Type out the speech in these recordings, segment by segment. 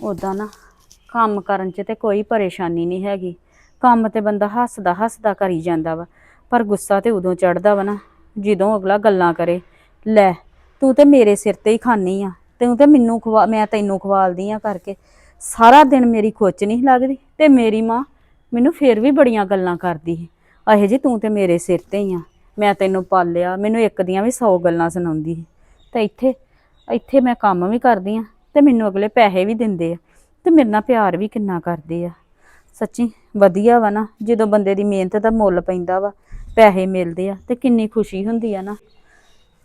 ਉਦਾਂ ਨਾ, ਕੰਮ ਕਰਨ 'ਚ ਤੇ ਕੋਈ ਪਰੇਸ਼ਾਨੀ ਨਹੀਂ ਹੈਗੀ। ਕੰਮ ਤੇ ਬੰਦਾ ਹੱਸਦਾ ਹੱਸਦਾ ਕਰੀ ਜਾਂਦਾ ਵਾ, ਪਰ ਗੁੱਸਾ ਤੇ ਉਦੋਂ ਚੜਦਾ ਵਾ ਨਾ, ਜਦੋਂ ਅਗਲਾ ਗੱਲਾਂ ਕਰੇ, ਲੈ, ਤੂੰ ਤੇ ਮੇਰੇ ਸਿਰ ਤੇ ਹੀ ਖਾਨੀ ਆ, ਤੂੰ ਤੇ ਮੈਨੂੰ ਖਵਾ, ਮੈਂ ਤੈਨੂੰ ਖਵਾਲਦੀ ਆ ਕਰਕੇ। ਸਾਰਾ ਦਿਨ ਮੇਰੀ ਖੁੱਚ ਨਹੀਂ ਲੱਗਦੀ ਤੇ ਮੇਰੀ ਮਾਂ ਮੈਨੂੰ ਫੇਰ ਵੀ ਬੜੀਆਂ ਗੱਲਾਂ ਕਰਦੀ ਸੀ। ਅਹੇ ਜੀ, ਤੂੰ ਤੇ ਮੇਰੇ ਸਿਰ ਤੇ ਹੀ ਆ, ਮੈਂ ਤੈਨੂੰ ਪਾਲਿਆ, ਮੈਨੂੰ ਇੱਕ ਦੀਆਂ ਵੀ 100 ਗੱਲਾਂ ਸੁਣਾਉਂਦੀ ਸੀ। ਤੇ ਇੱਥੇ ਇੱਥੇ ਮੈਂ ਕੰਮ ਵੀ ਕਰਦੀ ਆ ਤੇ ਮੈਨੂੰ ਅਗਲੇ ਪੈਸੇ ਵੀ ਦਿੰਦੇ ਆ ਤੇ ਮੇਰੇ ਨਾਲ ਪਿਆਰ ਵੀ ਕਿੰਨਾ ਕਰਦੇ ਆ। ਸੱਚੀ ਵਧੀਆ ਵਾ ਨਾ, ਜਦੋਂ ਬੰਦੇ ਦੀ ਮਿਹਨਤ ਦਾ ਮੁੱਲ ਪੈਂਦਾ ਵਾ, ਪੈਸੇ ਮਿਲਦੇ ਆ ਤੇ ਕਿੰਨੀ ਖੁਸ਼ੀ ਹੁੰਦੀ ਆ ਨਾ।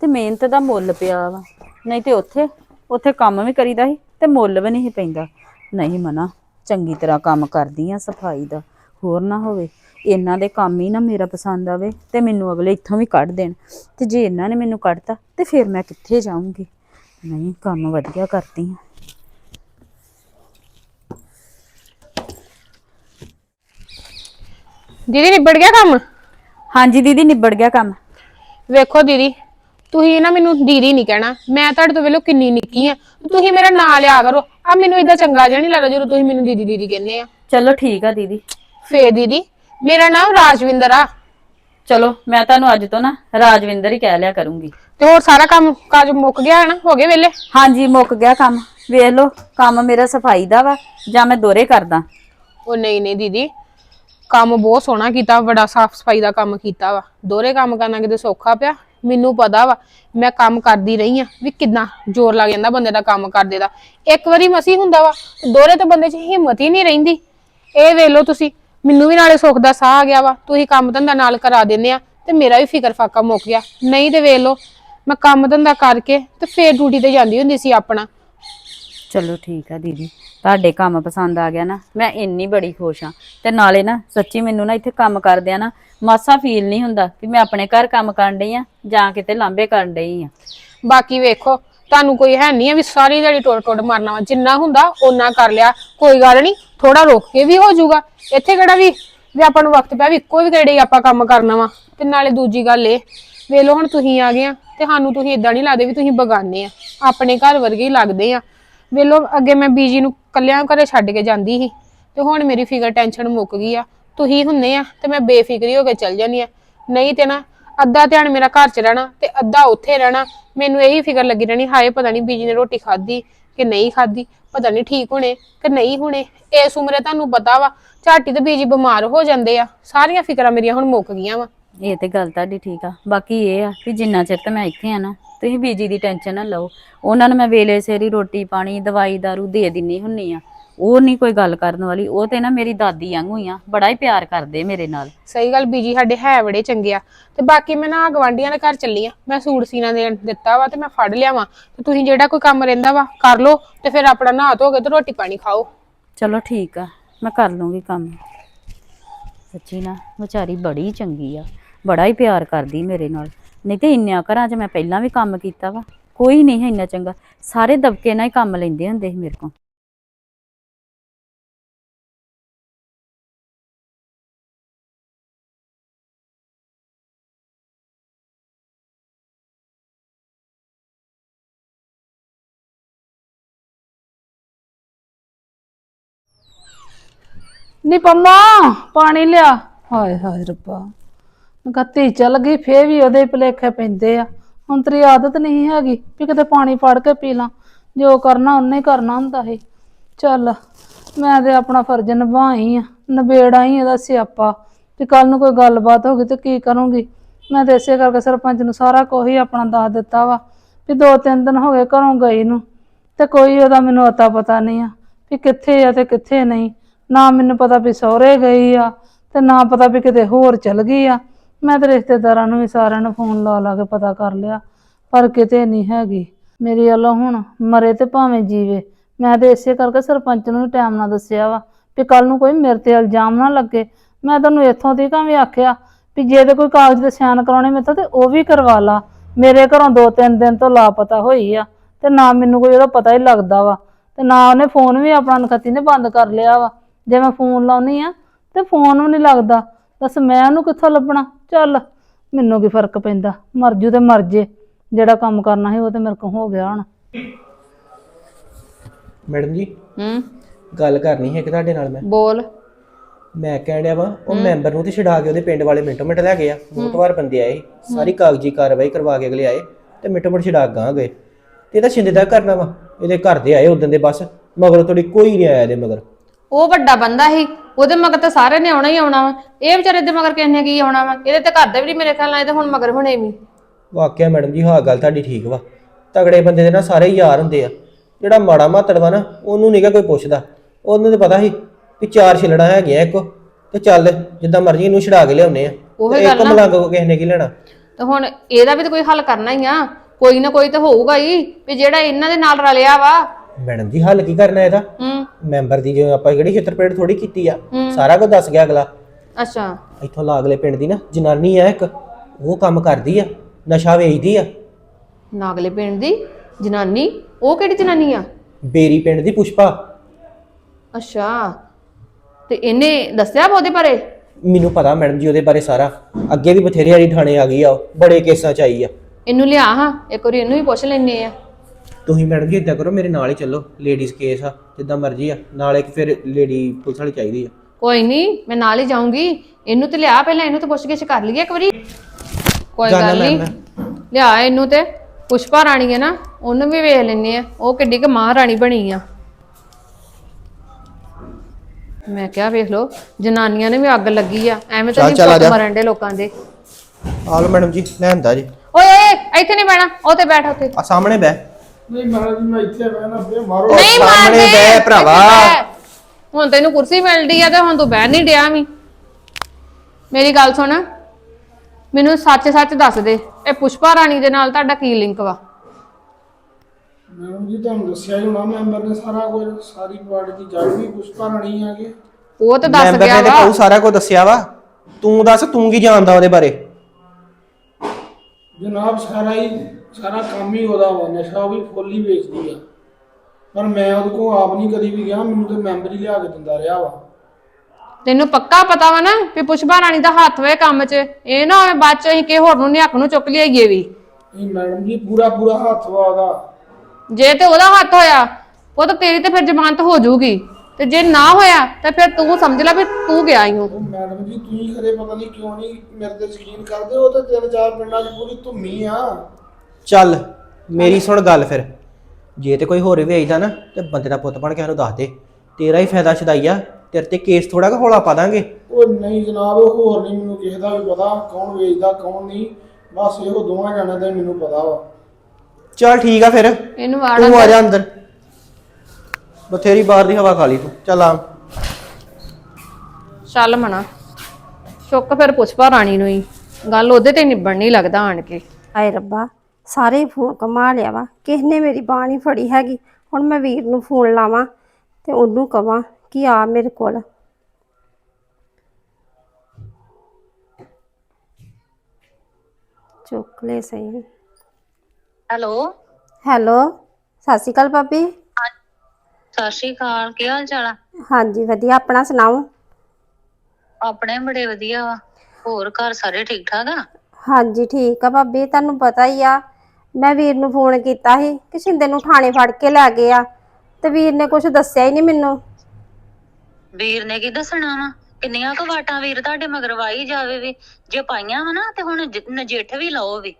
ਤੇ ਮਿਹਨਤ ਦਾ ਮੁੱਲ ਪਿਆ ਵਾ, ਨਹੀਂ ਤੇ ਉੱਥੇ ਉੱਥੇ ਕੰਮ ਵੀ ਕਰੀਦਾ ਸੀ ਤੇ ਮੁੱਲ ਵੀ ਨਹੀਂ ਪੈਂਦਾ। ਨਹੀਂ ਮਨਾ, ਚੰਗੀ ਤਰ੍ਹਾਂ ਕੰਮ ਕਰਦੀ ਆ ਸਫ਼ਾਈ ਦਾ, ਹੋਰ ਨਾ ਹੋਵੇ। ਇਹਨਾਂ ਦੇ ਕੰਮ ਹੀ ਨਾ ਮੇਰਾ ਪਸੰਦ ਆਵੇ ਤੇ ਮੈਨੂੰ ਅਗਲੇ ਇੱਥੋਂ ਵੀ ਕੱਢ ਦੇਣ। ਤੇ ਜੇ ਇਹਨਾਂ ਨੇ ਮੈਨੂੰ ਕੱਢਤਾ ਤੇ ਫਿਰ ਮੈਂ ਕਿੱਥੇ ਜਾਊਂਗੀ? ਨਹੀਂ ਕੰਮ ਵਧੀਆ ਕਰਦੀ ਆ। ਦੀਦੀ ਨਿਬੜ ਗਿਆ ਕੰਮ? ਹਾਂਜੀ ਦੀਦੀ ਨਿਬੜ ਗਿਆ ਕੰਮ। ਵੇਖੋ ਦੀਦੀ ਤੁਸੀਂ ਨਾ ਮੈਨੂੰ ਦੀਦੀ ਨਹੀਂ ਕਹਿਣਾ। ਮੈਂ ਤੁਹਾਡੇ ਤੋਂ ਵੇਲੋ ਕਿੰਨੀ ਨਿੱਕੀ ਆ। ਤੁਸੀਂ ਮੇਰਾ ਨਾਂ ਲਿਆ ਕਰੋ। ਆ ਮੈਨੂੰ ਇਦਾਂ ਚੰਗਾ ਜਿਹਾ ਨਹੀਂ ਲੱਗਦਾ ਜਦੋਂ ਤੁਸੀਂ ਮੈਨੂੰ ਦੀਦੀ ਦੀਦੀ ਕਹਿੰਦੇ ਆ। ਚਲੋ ਠੀਕ ਆ ਦੀਦੀ। ਫੇਰ ਦੀਦੀ ਮੇਰਾ ਨਾਮ ਰਾਜਵਿੰਦਰ ਆ। ਚਲੋ ਮੈਂ ਤੁਹਾਨੂੰ ਅੱਜ ਤੋਂ ਨਾ ਰਾਜਵਿੰਦਰ ਹੀ ਕਹਿ ਲਿਆ ਕਰੂੰਗੀ। ਤੇ ਹੋਰ ਸਾਰਾ ਕੰਮ ਕਾਜ ਮੁੱਕ ਗਿਆ ਹੈ ਨਾ ਹੋ ਗਏ ਵੇਲੇ ਹਾਂਜੀ ਮੁੱਕ ਗਿਆ ਕੰਮ। ਵੇਖ ਲਓ ਕੰਮ ਮੇਰਾ ਸਫ਼ਾਈ ਦਾ ਵਾ ਜਾਂ ਮੈਂ ਦੋਰੇ ਕਰਦਾ। ਉਹ ਨਹੀਂ ਨਹੀਂ ਦੀਦੀ ਕੰਮ ਬਹੁਤ ਸੋਹਣਾ ਕੀਤਾ ਬੜਾ ਸਾਫ਼ ਸਫ਼ਾਈ ਦਾ ਕੰਮ ਕੀਤਾ ਵਾ। ਦੋਰੇ ਕੰਮ ਕਰਨਾ ਕਿਤੇ ਸੌਖਾ ਪਿਆ ਮੈਨੂੰ ਪਤਾ ਵਾ ਮੈਂ ਕੰਮ ਕਰਦੀ ਰਹੀ ਆ ਵੀ ਕਿੰਨਾ ਜ਼ੋਰ ਲੱਗ ਜਾਂਦਾ ਬੰਦੇ ਦਾ ਕੰਮ ਕਰਦੇ ਦਾ। ਇੱਕ ਵਾਰੀ ਮਸੀ ਹੁੰਦਾ ਵਾ ਦੋਰੇ ਤੇ ਬੰਦੇ 'ਚ ਹਿੰਮਤ ਹੀ ਨਹੀਂ ਰਹਿੰਦੀ। ਇਹ ਵੇਖ ਲਓ ਤੁਸੀਂ ਮੈਨੂੰ ਵੀ ਨਾਲੇ ਸੁੱਖ ਦਾ ਸਾਹ ਆ ਗਿਆ ਵਾ ਤੁਸੀਂ ਕੰਮ ਧੰਦਾ ਨਾਲ ਕਰਾ ਦਿੰਦੇ ਆ ਤੇ ਮੇਰਾ ਵੀ ਫਿਕਰ ਫਾਕਾ ਮੁੱਕ ਗਿਆ। ਨਹੀਂ ਤੇ ਵੇਖ ਲਓ ਮੈਂ ਕੰਮ ਧੰਦਾ ਕਰਕੇ ਤੇ ਫੇਰ ਡਿਊਟੀ ਤੇ ਜਾਂਦੀ ਹੁੰਦੀ ਸੀ ਆਪਣਾ। ਚਲੋ ਠੀਕ ਆ ਦੀਦੀ ਤੁਹਾਡੇ ਕੰਮ ਪਸੰਦ ਆ ਗਿਆ ਨਾ ਮੈਂ ਇੰਨੀ ਬੜੀ ਖੁਸ਼ ਆ ਤੇ ਨਾਲੇ ਨਾ ਸੱਚੀ ਮੈਨੂੰ ਨਾ ਇੱਥੇ ਕੰਮ ਕਰਦਿਆਂ ਨਾ ਮਾਸਾ ਫੀਲ ਨਹੀਂ ਹੁੰਦਾ ਕਿ ਮੈਂ ਆਪਣੇ ਘਰ ਕੰਮ ਕਰਨ ਡਈ ਆ ਜਾਂ ਕਿਤੇ ਲਾਂਬੇ ਕਰਨ ਡਈ ਆ। ਬਾਕੀ ਵੇਖੋ ਤੁਹਾਨੂੰ ਕੋਈ ਹੈ ਨਹੀਂ ਆ ਵੀ ਸਾਰੀ ਦਿਹਾੜੀ ਟੁੱਟ ਟੁੱਟ ਮਾਰਨਾ ਵਾ ਜਿੰਨਾ ਹੁੰਦਾ ਓਨਾ ਕਰ ਲਿਆ ਕੋਈ ਗੱਲ ਨਹੀਂ ਥੋੜਾ ਰੁਕ ਕੇ ਵੀ ਹੋ ਜਾਊਗਾ। ਇੱਥੇ ਕਿਹੜਾ ਵੀ ਵੀ ਆਪਾਂ ਨੂੰ ਵਕਤ ਪਿਆ ਵੀ ਇੱਕੋ ਵੀ ਕਿਹੜੇ ਆਪਾਂ ਕੰਮ ਕਰਨਾ ਵਾ। ਤੇ ਨਾਲੇ ਦੂਜੀ ਗੱਲ ਇਹ, ਵੇਖ ਲਓ ਹੁਣ ਤੁਸੀਂ ਆ ਗਏ ਆ ਤੇ ਸਾਨੂੰ ਤੁਸੀਂ ਇਦਾਂ ਨਹੀਂ ਲੱਗਦੇ ਵੀ ਤੁਸੀਂ ਬਗਾਨੇ ਆ। ਆਪਣੇ ਘਰ ਵਰਗੇ ਹੀ ਲੱਗਦੇ ਆ। ਵੇਖ ਲਓ ਅੱਗੇ ਮੈਂ ਬੀਜੀ ਨੂੰ ਕੱਲਿਆਂ ਘਰੇ ਛੱਡ ਕੇ ਜਾਂਦੀ ਸੀ ਤੇ ਹੁਣ ਮੇਰੀ ਫਿਕਰ ਟੈਨਸ਼ਨ ਮੁੱਕ ਗਈ ਆ। ਤੁਸੀਂ ਹੁੰਨੇ ਆ ਤੇ ਮੈਂ ਬੇਫਿਕਰੀ ਹੋ ਕੇ ਚੱਲ ਜਾਂਦੀ ਆ। ਨਹੀਂ ਤੇ ਨਾ ਅੱਧਾ ਧਿਆਨ ਮੇਰਾ ਘਰ 'ਚ ਰਹਿਣਾ ਤੇ ਅੱਧਾ ਉੱਥੇ ਰਹਿਣਾ। ਮੈਨੂੰ ਇਹੀ ਫਿਕਰ ਲੱਗੀ ਰਹਿਣੀ, ਹਾਏ ਪਤਾ ਨਹੀਂ ਬੀਜੀ ਨੇ ਰੋਟੀ ਖਾਧੀ ਕਿ ਨਹੀਂ ਖਾਧੀ, ਪਤਾ ਨਹੀਂ ਠੀਕ ਹੋਣੇ ਕਿ ਨਹੀਂ ਹੋਣੇ। ਇਸ ਉਮਰੇ ਤੁਹਾਨੂੰ ਪਤਾ ਵਾ, ਝਾਟੀ ਤੇ ਬੀਜੀ ਬਿਮਾਰ ਹੋ ਜਾਂਦੇ ਆ। ਸਾਰੀਆਂ ਫਿਕਰਾਂ ਮੇਰੀਆਂ ਹੁਣ ਮੁੱਕ ਗਈਆਂ ਵਾ। ਇਹ ਤੇ ਗੱਲ ਤੁਹਾਡੀ ਠੀਕ ਆ। ਬਾਕੀ ਇਹ ਆ ਕਿ ਜਿੰਨਾ ਚਿਰ ਤਾਂ ਮੈਂ ਇੱਥੇ ਆ ਨਾ, ਤੁਸੀਂ ਬੀਜੀ ਦੀ ਟੈਨਸ਼ਨ ਨਾ ਲਓ। ਉਹਨਾਂ ਨੂੰ ਮੈਂ ਵੇਲੇ ਸਿਰ ਹੀ ਰੋਟੀ ਪਾਣੀ, ਦਵਾਈ, ਦਾਰੂ ਦੇ ਦਿੰਨੀ ਹੁੰਨੀ ਆ। ਉਹ ਨਹੀਂ ਕੋਈ ਗੱਲ ਕਰਨ ਵਾਲੀ ਉਹ ਤੇ ਨਾ ਮੇਰੀ ਦਾਦੀ ਵਾਂਗੂ ਹੀ ਆ ਬੜਾ ਹੀ ਪਿਆਰ ਕਰਦੇ ਮੇਰੇ ਨਾਲ। ਸਹੀ ਗੱਲ ਬੀਜੀ ਸਾਡੇ ਹੈ ਬੜੇ ਚੰਗੇ ਆ। ਤੇ ਬਾਕੀ ਮੈਂ ਨਾ ਗਵਾਂਢੀਆਂ ਦੇ ਘਰ ਚੱਲੀ ਆ ਮੈਂ ਸੂਟ ਸੀਨਾ ਦੇ ਦਿੱਤਾ ਵਾ ਤੇ ਮੈਂ ਫੜ ਲਿਆ ਵਾ। ਤੇ ਤੁਸੀਂ ਜਿਹੜਾ ਕੋਈ ਕੰਮ ਰਹਿੰਦਾ ਵਾ ਕਰ ਲਓ ਤੇ ਫਿਰ ਆਪਣਾ ਨਹਾ ਧੋ ਕੇ ਤੇ ਰੋਟੀ ਪਾਣੀ ਖਾਓ। ਚਲੋ ਠੀਕ ਆ ਮੈਂ ਕਰ ਲੂੰਗੀ ਕੰਮ। ਸੱਚੀ ਨਾ ਵਿਚਾਰੀ ਬੜੀ ਚੰਗੀ ਆ ਬੜਾ ਹੀ ਪਿਆਰ ਕਰਦੀ ਮੇਰੇ ਨਾਲ। ਨਹੀਂ ਤੇ ਇੰਨਿਆਂ ਘਰਾਂ 'ਚ ਮੈਂ ਪਹਿਲਾਂ ਵੀ ਕੰਮ ਕੀਤਾ ਵਾ ਕੋਈ ਨਹੀਂ ਹੈ ਇੰਨਾ ਚੰਗਾ। ਸਾਰੇ ਦਬਕੇ ਨਾਲ ਹੀ ਕੰਮ ਲੈਂਦੇ ਹੁੰਦੇ ਸੀ ਮੇਰੇ ਕੋਲ। ਨੀ ਪੰਮਾ, ਪਾਣੀ ਲਿਆ। ਹਾਏ ਹਾਏ ਰੱਬਾ। ਮੈਂ ਕਿਹਾ ਧੀ ਚੱਲ ਗਈ, ਫੇਰ ਵੀ ਉਹਦੇ ਭਲੇਖੇ ਪੈਂਦੇ ਆ। ਹੁਣ ਤੇਰੀ ਆਦਤ ਨਹੀਂ ਹੈਗੀ ਵੀ ਕਿਤੇ ਪਾਣੀ ਫੜ ਕੇ ਪੀ ਲਾਂ। ਜੋ ਕਰਨਾ, ਉਹਨੇ ਹੀ ਕਰਨਾ ਹੁੰਦਾ ਸੀ। ਚੱਲ, ਮੈਂ ਤੇ ਆਪਣਾ ਫਰਜ਼ ਨਿਭਾਈ ਆ ਨਿਬੇੜਾਂ ਹੀ ਇਹਦਾ ਸਿਆਪਾ। ਵੀ ਕੱਲ ਨੂੰ ਕੋਈ ਗੱਲਬਾਤ ਹੋ ਗਈ ਤੇ ਕੀ ਕਰੂੰਗੀ? ਮੈਂ ਤੇ ਇਸੇ ਕਰਕੇ ਸਰਪੰਚ ਨੂੰ ਸਾਰਾ ਕੁਝ ਹੀ ਆਪਣਾ ਦੱਸ ਦਿੱਤਾ ਵਾ ਵੀ ਦੋ ਤਿੰਨ ਦਿਨ ਹੋ ਗਏ ਘਰੋਂ ਗਈ ਨੂੰ। ਤੇ ਕੋਈ ਉਹਦਾ ਮੈਨੂੰ ਅਤਾ ਪਤਾ ਨਹੀਂ ਆ ਵੀ ਕਿੱਥੇ ਆ ਤੇ ਕਿੱਥੇ ਨਹੀਂ। ਨਾ ਮੈਨੂੰ ਪਤਾ ਵੀ ਸਹੁਰੇ ਗਈ ਆ ਤੇ ਨਾ ਪਤਾ ਵੀ ਕਿਤੇ ਹੋਰ ਚਲ ਗਈ ਆ। ਮੈਂ ਤੇ ਰਿਸ਼ਤੇਦਾਰਾਂ ਨੂੰ ਵੀ ਸਾਰਿਆਂ ਨੂੰ ਫੋਨ ਲਾ ਲਾ ਕੇ ਪਤਾ ਕਰ ਲਿਆ, ਪਰ ਕਿਤੇ ਨਹੀਂ ਹੈਗੀ। ਮੇਰੀ ਵੱਲੋਂ ਹੁਣ ਮਰੇ ਤੇ ਭਾਵੇਂ ਜੀਵੇ। ਮੈਂ ਤੇ ਇਸੇ ਕਰਕੇ ਸਰਪੰਚ ਨੂੰ ਵੀ ਟਾਈਮ ਨਾਲ ਦੱਸਿਆ ਵਾ ਵੀ ਕੱਲ ਨੂੰ ਕੋਈ ਮੇਰੇ ਤੇ ਇਲਜ਼ਾਮ ਨਾ ਲੱਗੇ। ਮੈਂ ਤੁਹਾਨੂੰ ਇੱਥੋਂ ਦੀ ਵੀ ਆਖਿਆ ਵੀ ਜੇ ਤੇ ਕੋਈ ਕਾਗਜ਼ ਦੇ ਸਿਆਨ ਕਰਾਉਣੇ ਮੇਰੇ ਤੇ ਉਹ ਵੀ ਕਰਵਾ ਲਾ। ਮੇਰੇ ਘਰੋਂ ਦੋ ਤਿੰਨ ਦਿਨ ਤੋਂ ਲਾਪਤਾ ਹੋਈ ਆ ਤੇ ਨਾ ਮੈਨੂੰ ਕੋਈ ਉਹਦਾ ਪਤਾ ਹੀ ਲੱਗਦਾ ਵਾ ਤੇ ਨਾ ਉਹਨੇ ਫੋਨ ਵੀ ਆਪਣਾ ਨਖੱਤੀ ਨੇ ਬੰਦ ਕਰ ਲਿਆ ਵਾ। ਜੇ ਮੈਂ ਫੋਨ ਲਾਉਣੀ ਆ ਤੇ ਫੋਨ ਵੀ ਨਹੀਂ ਲੱਗਦਾ। ਦੱਸ ਮੈਂ ਉਹਨੂੰ ਕਿੱਥੋਂ ਲੱਭਣਾ? ਚੱਲ ਮੈਨੂੰ ਕੀ ਫ਼ਰਕ ਪੈਂਦਾ? ਮਰ ਜੂ ਤੇ ਮਰ ਜੇ। ਜਿਹੜਾ ਕੰਮ ਕਰਨਾ ਸੀ ਉਹ ਤੇ ਮੇਰੇ ਕੋਲ ਹੋ ਗਿਆ ਹੁਣ। ਮੈਡਮ ਜੀ ਹੂੰ? ਗੱਲ ਕਰਨੀ ਹੈ ਕਿ ਤੁਹਾਡੇ ਨਾਲ ਮੈਂ। ਬੋਲ। ਮੈਂ ਕਹਿਣ ਡਿਆ ਵਾ ਉਹ ਮੈਂਬਰ ਨੂੰ ਤੇ ਛਡਾ ਕੇ ਉਹਦੇ ਪਿੰਡ ਵਾਲੇ ਮਿੰਟੋ ਮਿੰਟ ਲੈ ਗਏ ਆ। ਮੋਤਵਾਰ ਬੰਦੇ ਆਏ ਸਾਰੀ ਕਾਗਜ਼ੀ ਕਾਰਵਾਈ ਕਰਵਾ ਕੇ ਅਗਲੇ ਆਏ ਤੇ ਮਿੰਟੋ ਮਿੰਟ ਛਡਾ ਕੇ ਗਾਂ ਗਏ। ਤੇ ਇਹਦਾ ਛਿੰਦੇ ਦਾ ਕਰਨਾ ਵਾ। ਇਹਦੇ ਘਰ ਦੇ ਆਏ ਉਦੋਂ ਦੇ ਬਸ। ਮਗਰ ਥੋੜੀ ਕੋਈ ਨਹੀਂ ਆਇਆ ਇਹਦੇ ਮਗਰ। ਉਹ ਵੱਡਾ ਬੰਦਾ ਸੀ ਉਹਦੇ ਮਗਰ ਤਾਂ ਸਾਰੇ ਨੇ ਆਉਣਾ ਹੀ ਆਉਣਾ ਵਾ। ਇਹ ਵਿਚਾਰੇ ਦੇ ਮਗਰ ਕਿਸ ਨੇ ਕੀ ਆਉਣਾ ਵਾ? ਇਹਦੇ ਤੇ ਘਰ ਦੇ ਵੀ ਨੀ ਮੇਰੇ ਖਿਆਲ ਨਾਲ ਇਹਦੇ ਹੁਣ ਮਗਰ ਹੁਣੇ ਵੀ। ਵਾਕਿਆ ਮੈਡਮ ਜੀ ਹਾਂ ਗੱਲ ਤੁਹਾਡੀ ਠੀਕ ਵਾ। ਤਗੜੇ ਬੰਦੇ ਦੇ ਨਾ ਸਾਰੇ ਹੀ ਯਾਰ ਹੁੰਦੇ ਆ। ਜਿਹੜਾ ਮਾੜਾ ਮਾਤੜ ਵਾ ਨਾ ਉਹਨੂੰ ਨਹੀਂਗਾ ਕੋਈ ਪੁੱਛਦਾ। ਉਹਨੂੰ ਤਾਂ ਪਤਾ ਸੀ ਵੀ ਚਾਰ ਛਿਲੜਾ ਹੈਗੀਆਂ ਇੱਕ ਤੇ ਚੱਲ ਜਿੱਦਾਂ ਮਰਜ਼ੀ ਇਹਨੂੰ ਛਡਾ ਕੇ ਲਿਆਉਨੇ ਆ। ਉਹੀ ਤੇ ਇੱਕ ਮਲੰਗ ਕੋ ਕਿਸੇ ਨੇ ਕੀ ਲੈਣਾ? ਤੇ ਹੁਣ ਇਹਦਾ ਵੀ ਤਾਂ ਕੋਈ ਹੱਲ ਕਰਨਾ ਹੀ ਆ। ਕੋਈ ਨਾ ਕੋਈ ਤਾਂ ਹੋਊਗਾ ਹੀ ਵੀ ਜਿਹੜਾ ਇਹਨਾਂ ਦੇ ਨਾਲ ਰਲਿਆ ਵਾ ਮੈਡਮ ਜੀ ਹੱਲ ਕੀ ਕਰਨਾ ਇਹਦਾ? ਹੂੰ। ਮੈਂਬਰ ਦੀ ਜਿਵੇਂ ਆਪਾਂ ਕਿਹੜੀ ਛਿੱਤਰਪੇੜ ਥੋੜੀ ਕੀਤੀ ਆ ਸਾਰਾ ਕੁਝ ਦੱਸ ਗਿਆ ਅਗਲਾ। ਅੱਛਾ। ਇੱਥੋਂ ਲਾਗਲੇ ਪਿੰਡ ਦੀ ਨਾ ਜਨਾਨੀ ਆ ਇੱਕ ਉਹ ਕੰਮ ਕਰਦੀ ਆ ਨਸ਼ਾ ਵੇਚਦੀ ਆ। ਨਾਗਲੇ ਪਿੰਡ ਦੀ ਜਨਾਨੀ ਉਹ ਕਿਹੜੀ ਜਨਾਨੀ ਆ? ਬੇਰੀ ਪਿੰਡ ਦੀ ਪੁਸ਼ਪਾ। ਅੱਛਾ। ਤੇ ਇਹਨੇ ਦੱਸਿਆ ਵਾ ਉਹਦੇ ਬਾਰੇ? ਮੈਨੂੰ ਪਤਾ ਮੈਡਮ ਜੀ ਉਹਦੇ ਬਾਰੇ ਸਾਰਾ। ਅੱਗੇ ਵੀ ਬਥੇਰੇ ਵਾਲੀ ਥਾਣੇ ਆ ਗਈ ਆ ਉਹ ਬੜੇ ਕੇਸਾਂ ਚ ਆਈ ਆ। ਇਹਨੂੰ ਲਿਆ ਹਾਂ ਇੱਕ ਵਾਰੀ ਇਹਨੂੰ ਵੀ ਪੁੱਛ ਲੈਨੇ ਆ। ਤੁਸੀਂ ਮੈਡਮ ਜੀ ਇਦਾਂ ਕਰੋ ਮੇਰੇ ਨਾਲ ਹੀ ਚੱਲੋ ਲੇਡੀਜ਼ ਕੇਸ ਆ ਜਿੱਦਾਂ ਮਰਜ਼ੀ ਆ ਨਾਲ ਇੱਕ ਫਿਰ ਲੇਡੀ ਪੁਲਿਸ ਵਾਲੀ ਚਾਹੀਦੀ ਆ। ਕੋਈ ਨਹੀਂ ਮੈਂ ਨਾਲ ਹੀ ਜਾਊਂਗੀ। ਇਹਨੂੰ ਤੇ ਲਿਆ ਪਹਿਲਾਂ ਇਹਨੂੰ ਤੇ ਪੁੱਛ ਗਿੱਛ ਕਰ ਲਈਏ ਇੱਕ ਵਾਰੀ। ਕੋਈ ਗੱਲ ਨਹੀਂ। ਲਿਆ ਇਹਨੂੰ ਤੇ ਪੁਸ਼ਪਾ ਰਾਣੀ ਹੈ ਨਾ ਉਹਨੂੰ ਵੀ ਵੇਖ ਲੈਨੇ ਆ। ਉਹ ਕਿੱਡੀ ਕੁ ਮਹਾਰਾਣੀ ਬਣੀ ਆ। ਮੈਂ ਕਿਹਾ ਵੇਖ ਲੋ ਜਨਾਨੀਆਂ ਨੇ ਵੀ ਅੱਗ ਲੱਗੀ ਆ ਐਵੇਂ ਤਾਂ ਚੱਲ, ਨਹੀਂ ਚੱਲ ਆ ਪੁੱਤ ਜਾ। ਮਰਨ ਦੇ ਲੋਕਾਂ ਦੇ। ਆ ਲਓ ਮੈਡਮ ਜੀ ਲੈਂਦਾ ਜੀ। ਓਏ ਓਏ ਇੱਥੇ ਨਹੀਂ ਬਹਿਣਾ ਉਹ ਤੇ ਬੈਠ ਉੱਥੇ। ਆ ਸਾਹਮਣੇ ਬਹਿ। ਨਹੀਂ ਮੈਡਮ ਜੀ ਮੈਂ ਇੱਥੇ ਬਹਿਣਾ ਫੇਰ ਮਾਰੋ ਨਹੀਂ ਸਾਹਮਣੇ ਬਹਿ ਇੱਥੇ ਭਰਾਵਾ। ਬਹਿ। ਹੁਣ ਤੈਨੂੰ ਕੁਰਸੀ ਮਿਲਦੀ ਆ ਤੇ ਹੁਣ ਤੂੰ ਬਹਿ ਨਹੀਂ ਡਿਆ ਵੀ। ਮੇਰੀ ਗੱਲ ਸੁਣ ਮੈਨੂੰ ਸੱਚ ਸੱਚ ਦੱਸ ਦੇ ਇਹ ਪੁਸ਼ਪਾ ਰਾਣੀ ਦੇ ਨਾਲ ਤੁਹਾਡਾ ਕੀ ਲਿੰਕ ਵਾ? ਮੈਡਮ ਜੀ ਤੁਹਾਨੂੰ ਦੱਸਿਆ ਹੀ ਹੋਣਾ ਮੈਂਬਰ ਨੇ ਸਾਰਾ ਕੁਝ ਸਾਰੀ ਪਾਰਟੀ ਦੀ ਜੱਜ ਵੀ ਪੁਸ਼ਪਾ ਰਾਣੀ ਆ ਕੇ। ਉਹ ਤਾਂ ਦੱਸ ਮੈਂਬਰ ਗਿਆ ਨੇ ਤੇ ਵਾ। ਕਹੂ ਸਾਰਾ ਕੁਝ ਦੱਸਿਆ ਵਾ। ਤੂੰ ਦੱਸ ਤੂੰ ਕੀ ਜਾਣਦਾ ਉਹਦੇ ਬਾਰੇ? ਜਨਾਬ ਸਾਰਾ ਹੀ ਸਾਰਾ ਕੰਮ ਹੀ ਉਹਦਾ ਵਾ ਨਸ਼ਾ ਵੀ ਫੁੱਲ ਹੀ ਵੇਚਦੀ ਆ। ਪਰ ਮੈਂ ਉਹਦੇ ਕੋਲ ਆਪ ਨਹੀਂ ਕਦੀ ਵੀ ਗਿਆ ਮੈਨੂੰ ਤੇ ਮੈਂਬਰ ਹੀ ਲਿਆ ਕੇ ਦਿੰਦਾ ਰਿਹਾ ਵਾ। ਤੈਨੂੰ ਪੱਕਾ ਪਤਾ ਵਾ ਨਾ ਵੀ ਪੁਸ਼ਪਾ ਰਾਣੀ ਦਾ ਹੱਥ ਵੇ ਕੰਮ 'ਚ। ਇਹ ਨਾ ਹੋਵੇ ਬਾਅਦ 'ਚ ਅਸੀਂ ਕਿਸੇ ਹੋਰ ਨੂੰ ਨਿਹੱਕ ਨੂੰ ਚੁੱਕ ਲਿਆਈਏ ਵੀ। ਨਹੀਂ ਮੈਡਮ ਜੀ ਪੂਰਾ ਪੂਰਾ ਹੱਥ ਵਾ ਉਹਦਾ। ਜੇ ਤੇ ਉਹਦਾ ਹੱਥ ਹੋਇਆ ਉਹ ਤਾਂ ਤੇਰੀ ਤੇ ਫਿਰ ਜ਼ਮਾਨਤ ਹੋ ਜਾਊਗੀ। ਤੇ ਜੇ ਨਾ ਹੋਇਆ ਤਾਂ ਫਿਰ ਤੂੰ ਸਮਝ ਲੈ ਵੀ ਤੂੰ ਗਿਆ ਹੀ ਹੋ ਉਹ ਮੈਡਮ ਜੀ ਤੁਸੀਂ ਕਦੇ ਪਤਾ ਨਹੀਂ ਕਿਉਂ ਨਹੀਂ ਮੇਰੇ ਤੇ ਯਕੀਨ ਕਰਦੇ ਉਹ ਤਾਂ ਤਿੰਨ ਚਾਰ ਪਿੰਡਾਂ 'ਚ ਪੂਰੀ ਧੁੰਮੀ ਆ। ਚੱਲ ਮੇਰੀ ਸੁਣ ਗੱਲ ਫਿਰ। ਜੇ ਤੇ ਕੋਈ ਹੋਰ ਵੇਚਦਾ ਨਾ ਤੇ ਬੰਦੇ ਦਾ ਪੁੱਤ ਬਣ ਕੇ ਸਾਨੂੰ ਦੱਸ ਦੇ। ਤੇਰਾ ਹੀ ਫਾਇਦਾ ਛਦਾਈਆ ਤੇਰੇ ਤੇ ਕੇਸ ਥੋੜਾ ਕੁ ਹੌਲਾ ਪਾ ਦਾਂਗੇ। ਉਹ ਨਹੀਂ ਜਨਾਬ ਉਹ ਹੋਰ ਨਹੀਂ ਮੈਨੂੰ ਕਿਸੇ ਦਾ ਵੀ ਪਤਾ ਕੌਣ ਵੇਚਦਾ ਕੌਣ ਨਹੀਂ ਬਸ ਇਹੋ ਦੋਵਾਂ ਜਾਣਿਆਂ ਦਾ ਹੀ ਮੈਨੂੰ ਪਤਾ ਵਾ। ਚੱਲ ਠੀਕ ਆ ਫਿਰ। ਇਹਨੂੰ ਵਾੜ ਤੂੰ ਆ ਜਾ ਅੰਦਰ। ਬਥੇਰੀ ਬਾਹਰ ਦੀ ਹਵਾ ਖਾ ਲਈ ਤੂੰ। ਚੱਲ ਆ। ਚੱਲ ਮਣਾ ਚੁੱਕ ਫਿਰ ਪੁਸ਼ਪਾ ਰਾਣੀ ਨੂੰ ਹੀ। ਗੱਲ ਉਹਦੇ ਤੇ ਨਿਬੜ ਨਹੀਂ ਲੱਗਦਾ ਆਣ ਕੇ। ਹਾਏ ਰੱਬਾ ਸਾਰੇ ਫੋਨ ਕਮਾ ਲਿਆ ਵਾ। ਕਿਸ ਨੇ ਮੇਰੀ ਨਹੀਂ ਫੜੀ ਹੈਗੀ? ਹੁਣ ਮੈਂ ਵੀਰ ਨੂੰ ਫੋਨ ਲਾਵਾਂ ਤੇ ਉਹਨੂੰ ਕਵਾਂ ਕਿ ਆ ਮੇਰੇ ਕੋਲ। ਚੁੱਕ ਲੈ ਸਹੀ। ਹੈਲੋ? ਹੈਲੋ ਸਤਿ ਸ਼੍ਰੀ ਅਕਾਲ ਭਾਬੀ। ਸਤਿ ਸ਼੍ਰੀ ਅਕਾਲ ਕੀ ਹਾਲ ਚਾਲ ਆ? ਹਾਂਜੀ ਵਧੀਆ। ਆਪਣਾ ਸੁਣਾਓ? ਆਪਣੇ ਬੜੇ ਵਧੀਆ ਵਾ। ਹੋਰ ਘਰ ਸਾਰੇ ਠੀਕ ਠਾਕ ਆ? ਹਾਂਜੀ ਠੀਕ ਆ ਭਾਬੀ। ਤੁਹਾਨੂੰ ਪਤਾ ਹੀ ਆ ਮੈਂ ਵੀਰ ਨੂੰ ਫੋਨ ਕੀਤਾ ਸੀ ਕਿ ਸ਼ਿੰਦੇ ਨੂੰ ਥਾਣੇ ਫੜ ਕੇ ਲੈ ਗਏ ਆ। ਤੇ ਵੀਰ ਨੇ ਕੁਝ ਦੱਸਿਆ ਹੀ ਨਹੀਂ ਮੈਨੂੰ। ਵੀਰ ਨੇ ਕੀ ਦੱਸਣਾ ਵਾ? ਕਿੰਨੀਆਂ ਕੁ ਵਾਟਾਂ ਵੀਰ ਤੁਹਾਡੇ ਮਗਰ ਵਾਈ ਜਾਵੇ ਵੀ ਜੇ ਪਾਈਆਂ ਵਾ ਨਾ ਤੇ ਹੁਣ ਜ- ਨਜਿੱਠ ਵੀ ਲਓ ਵੀ।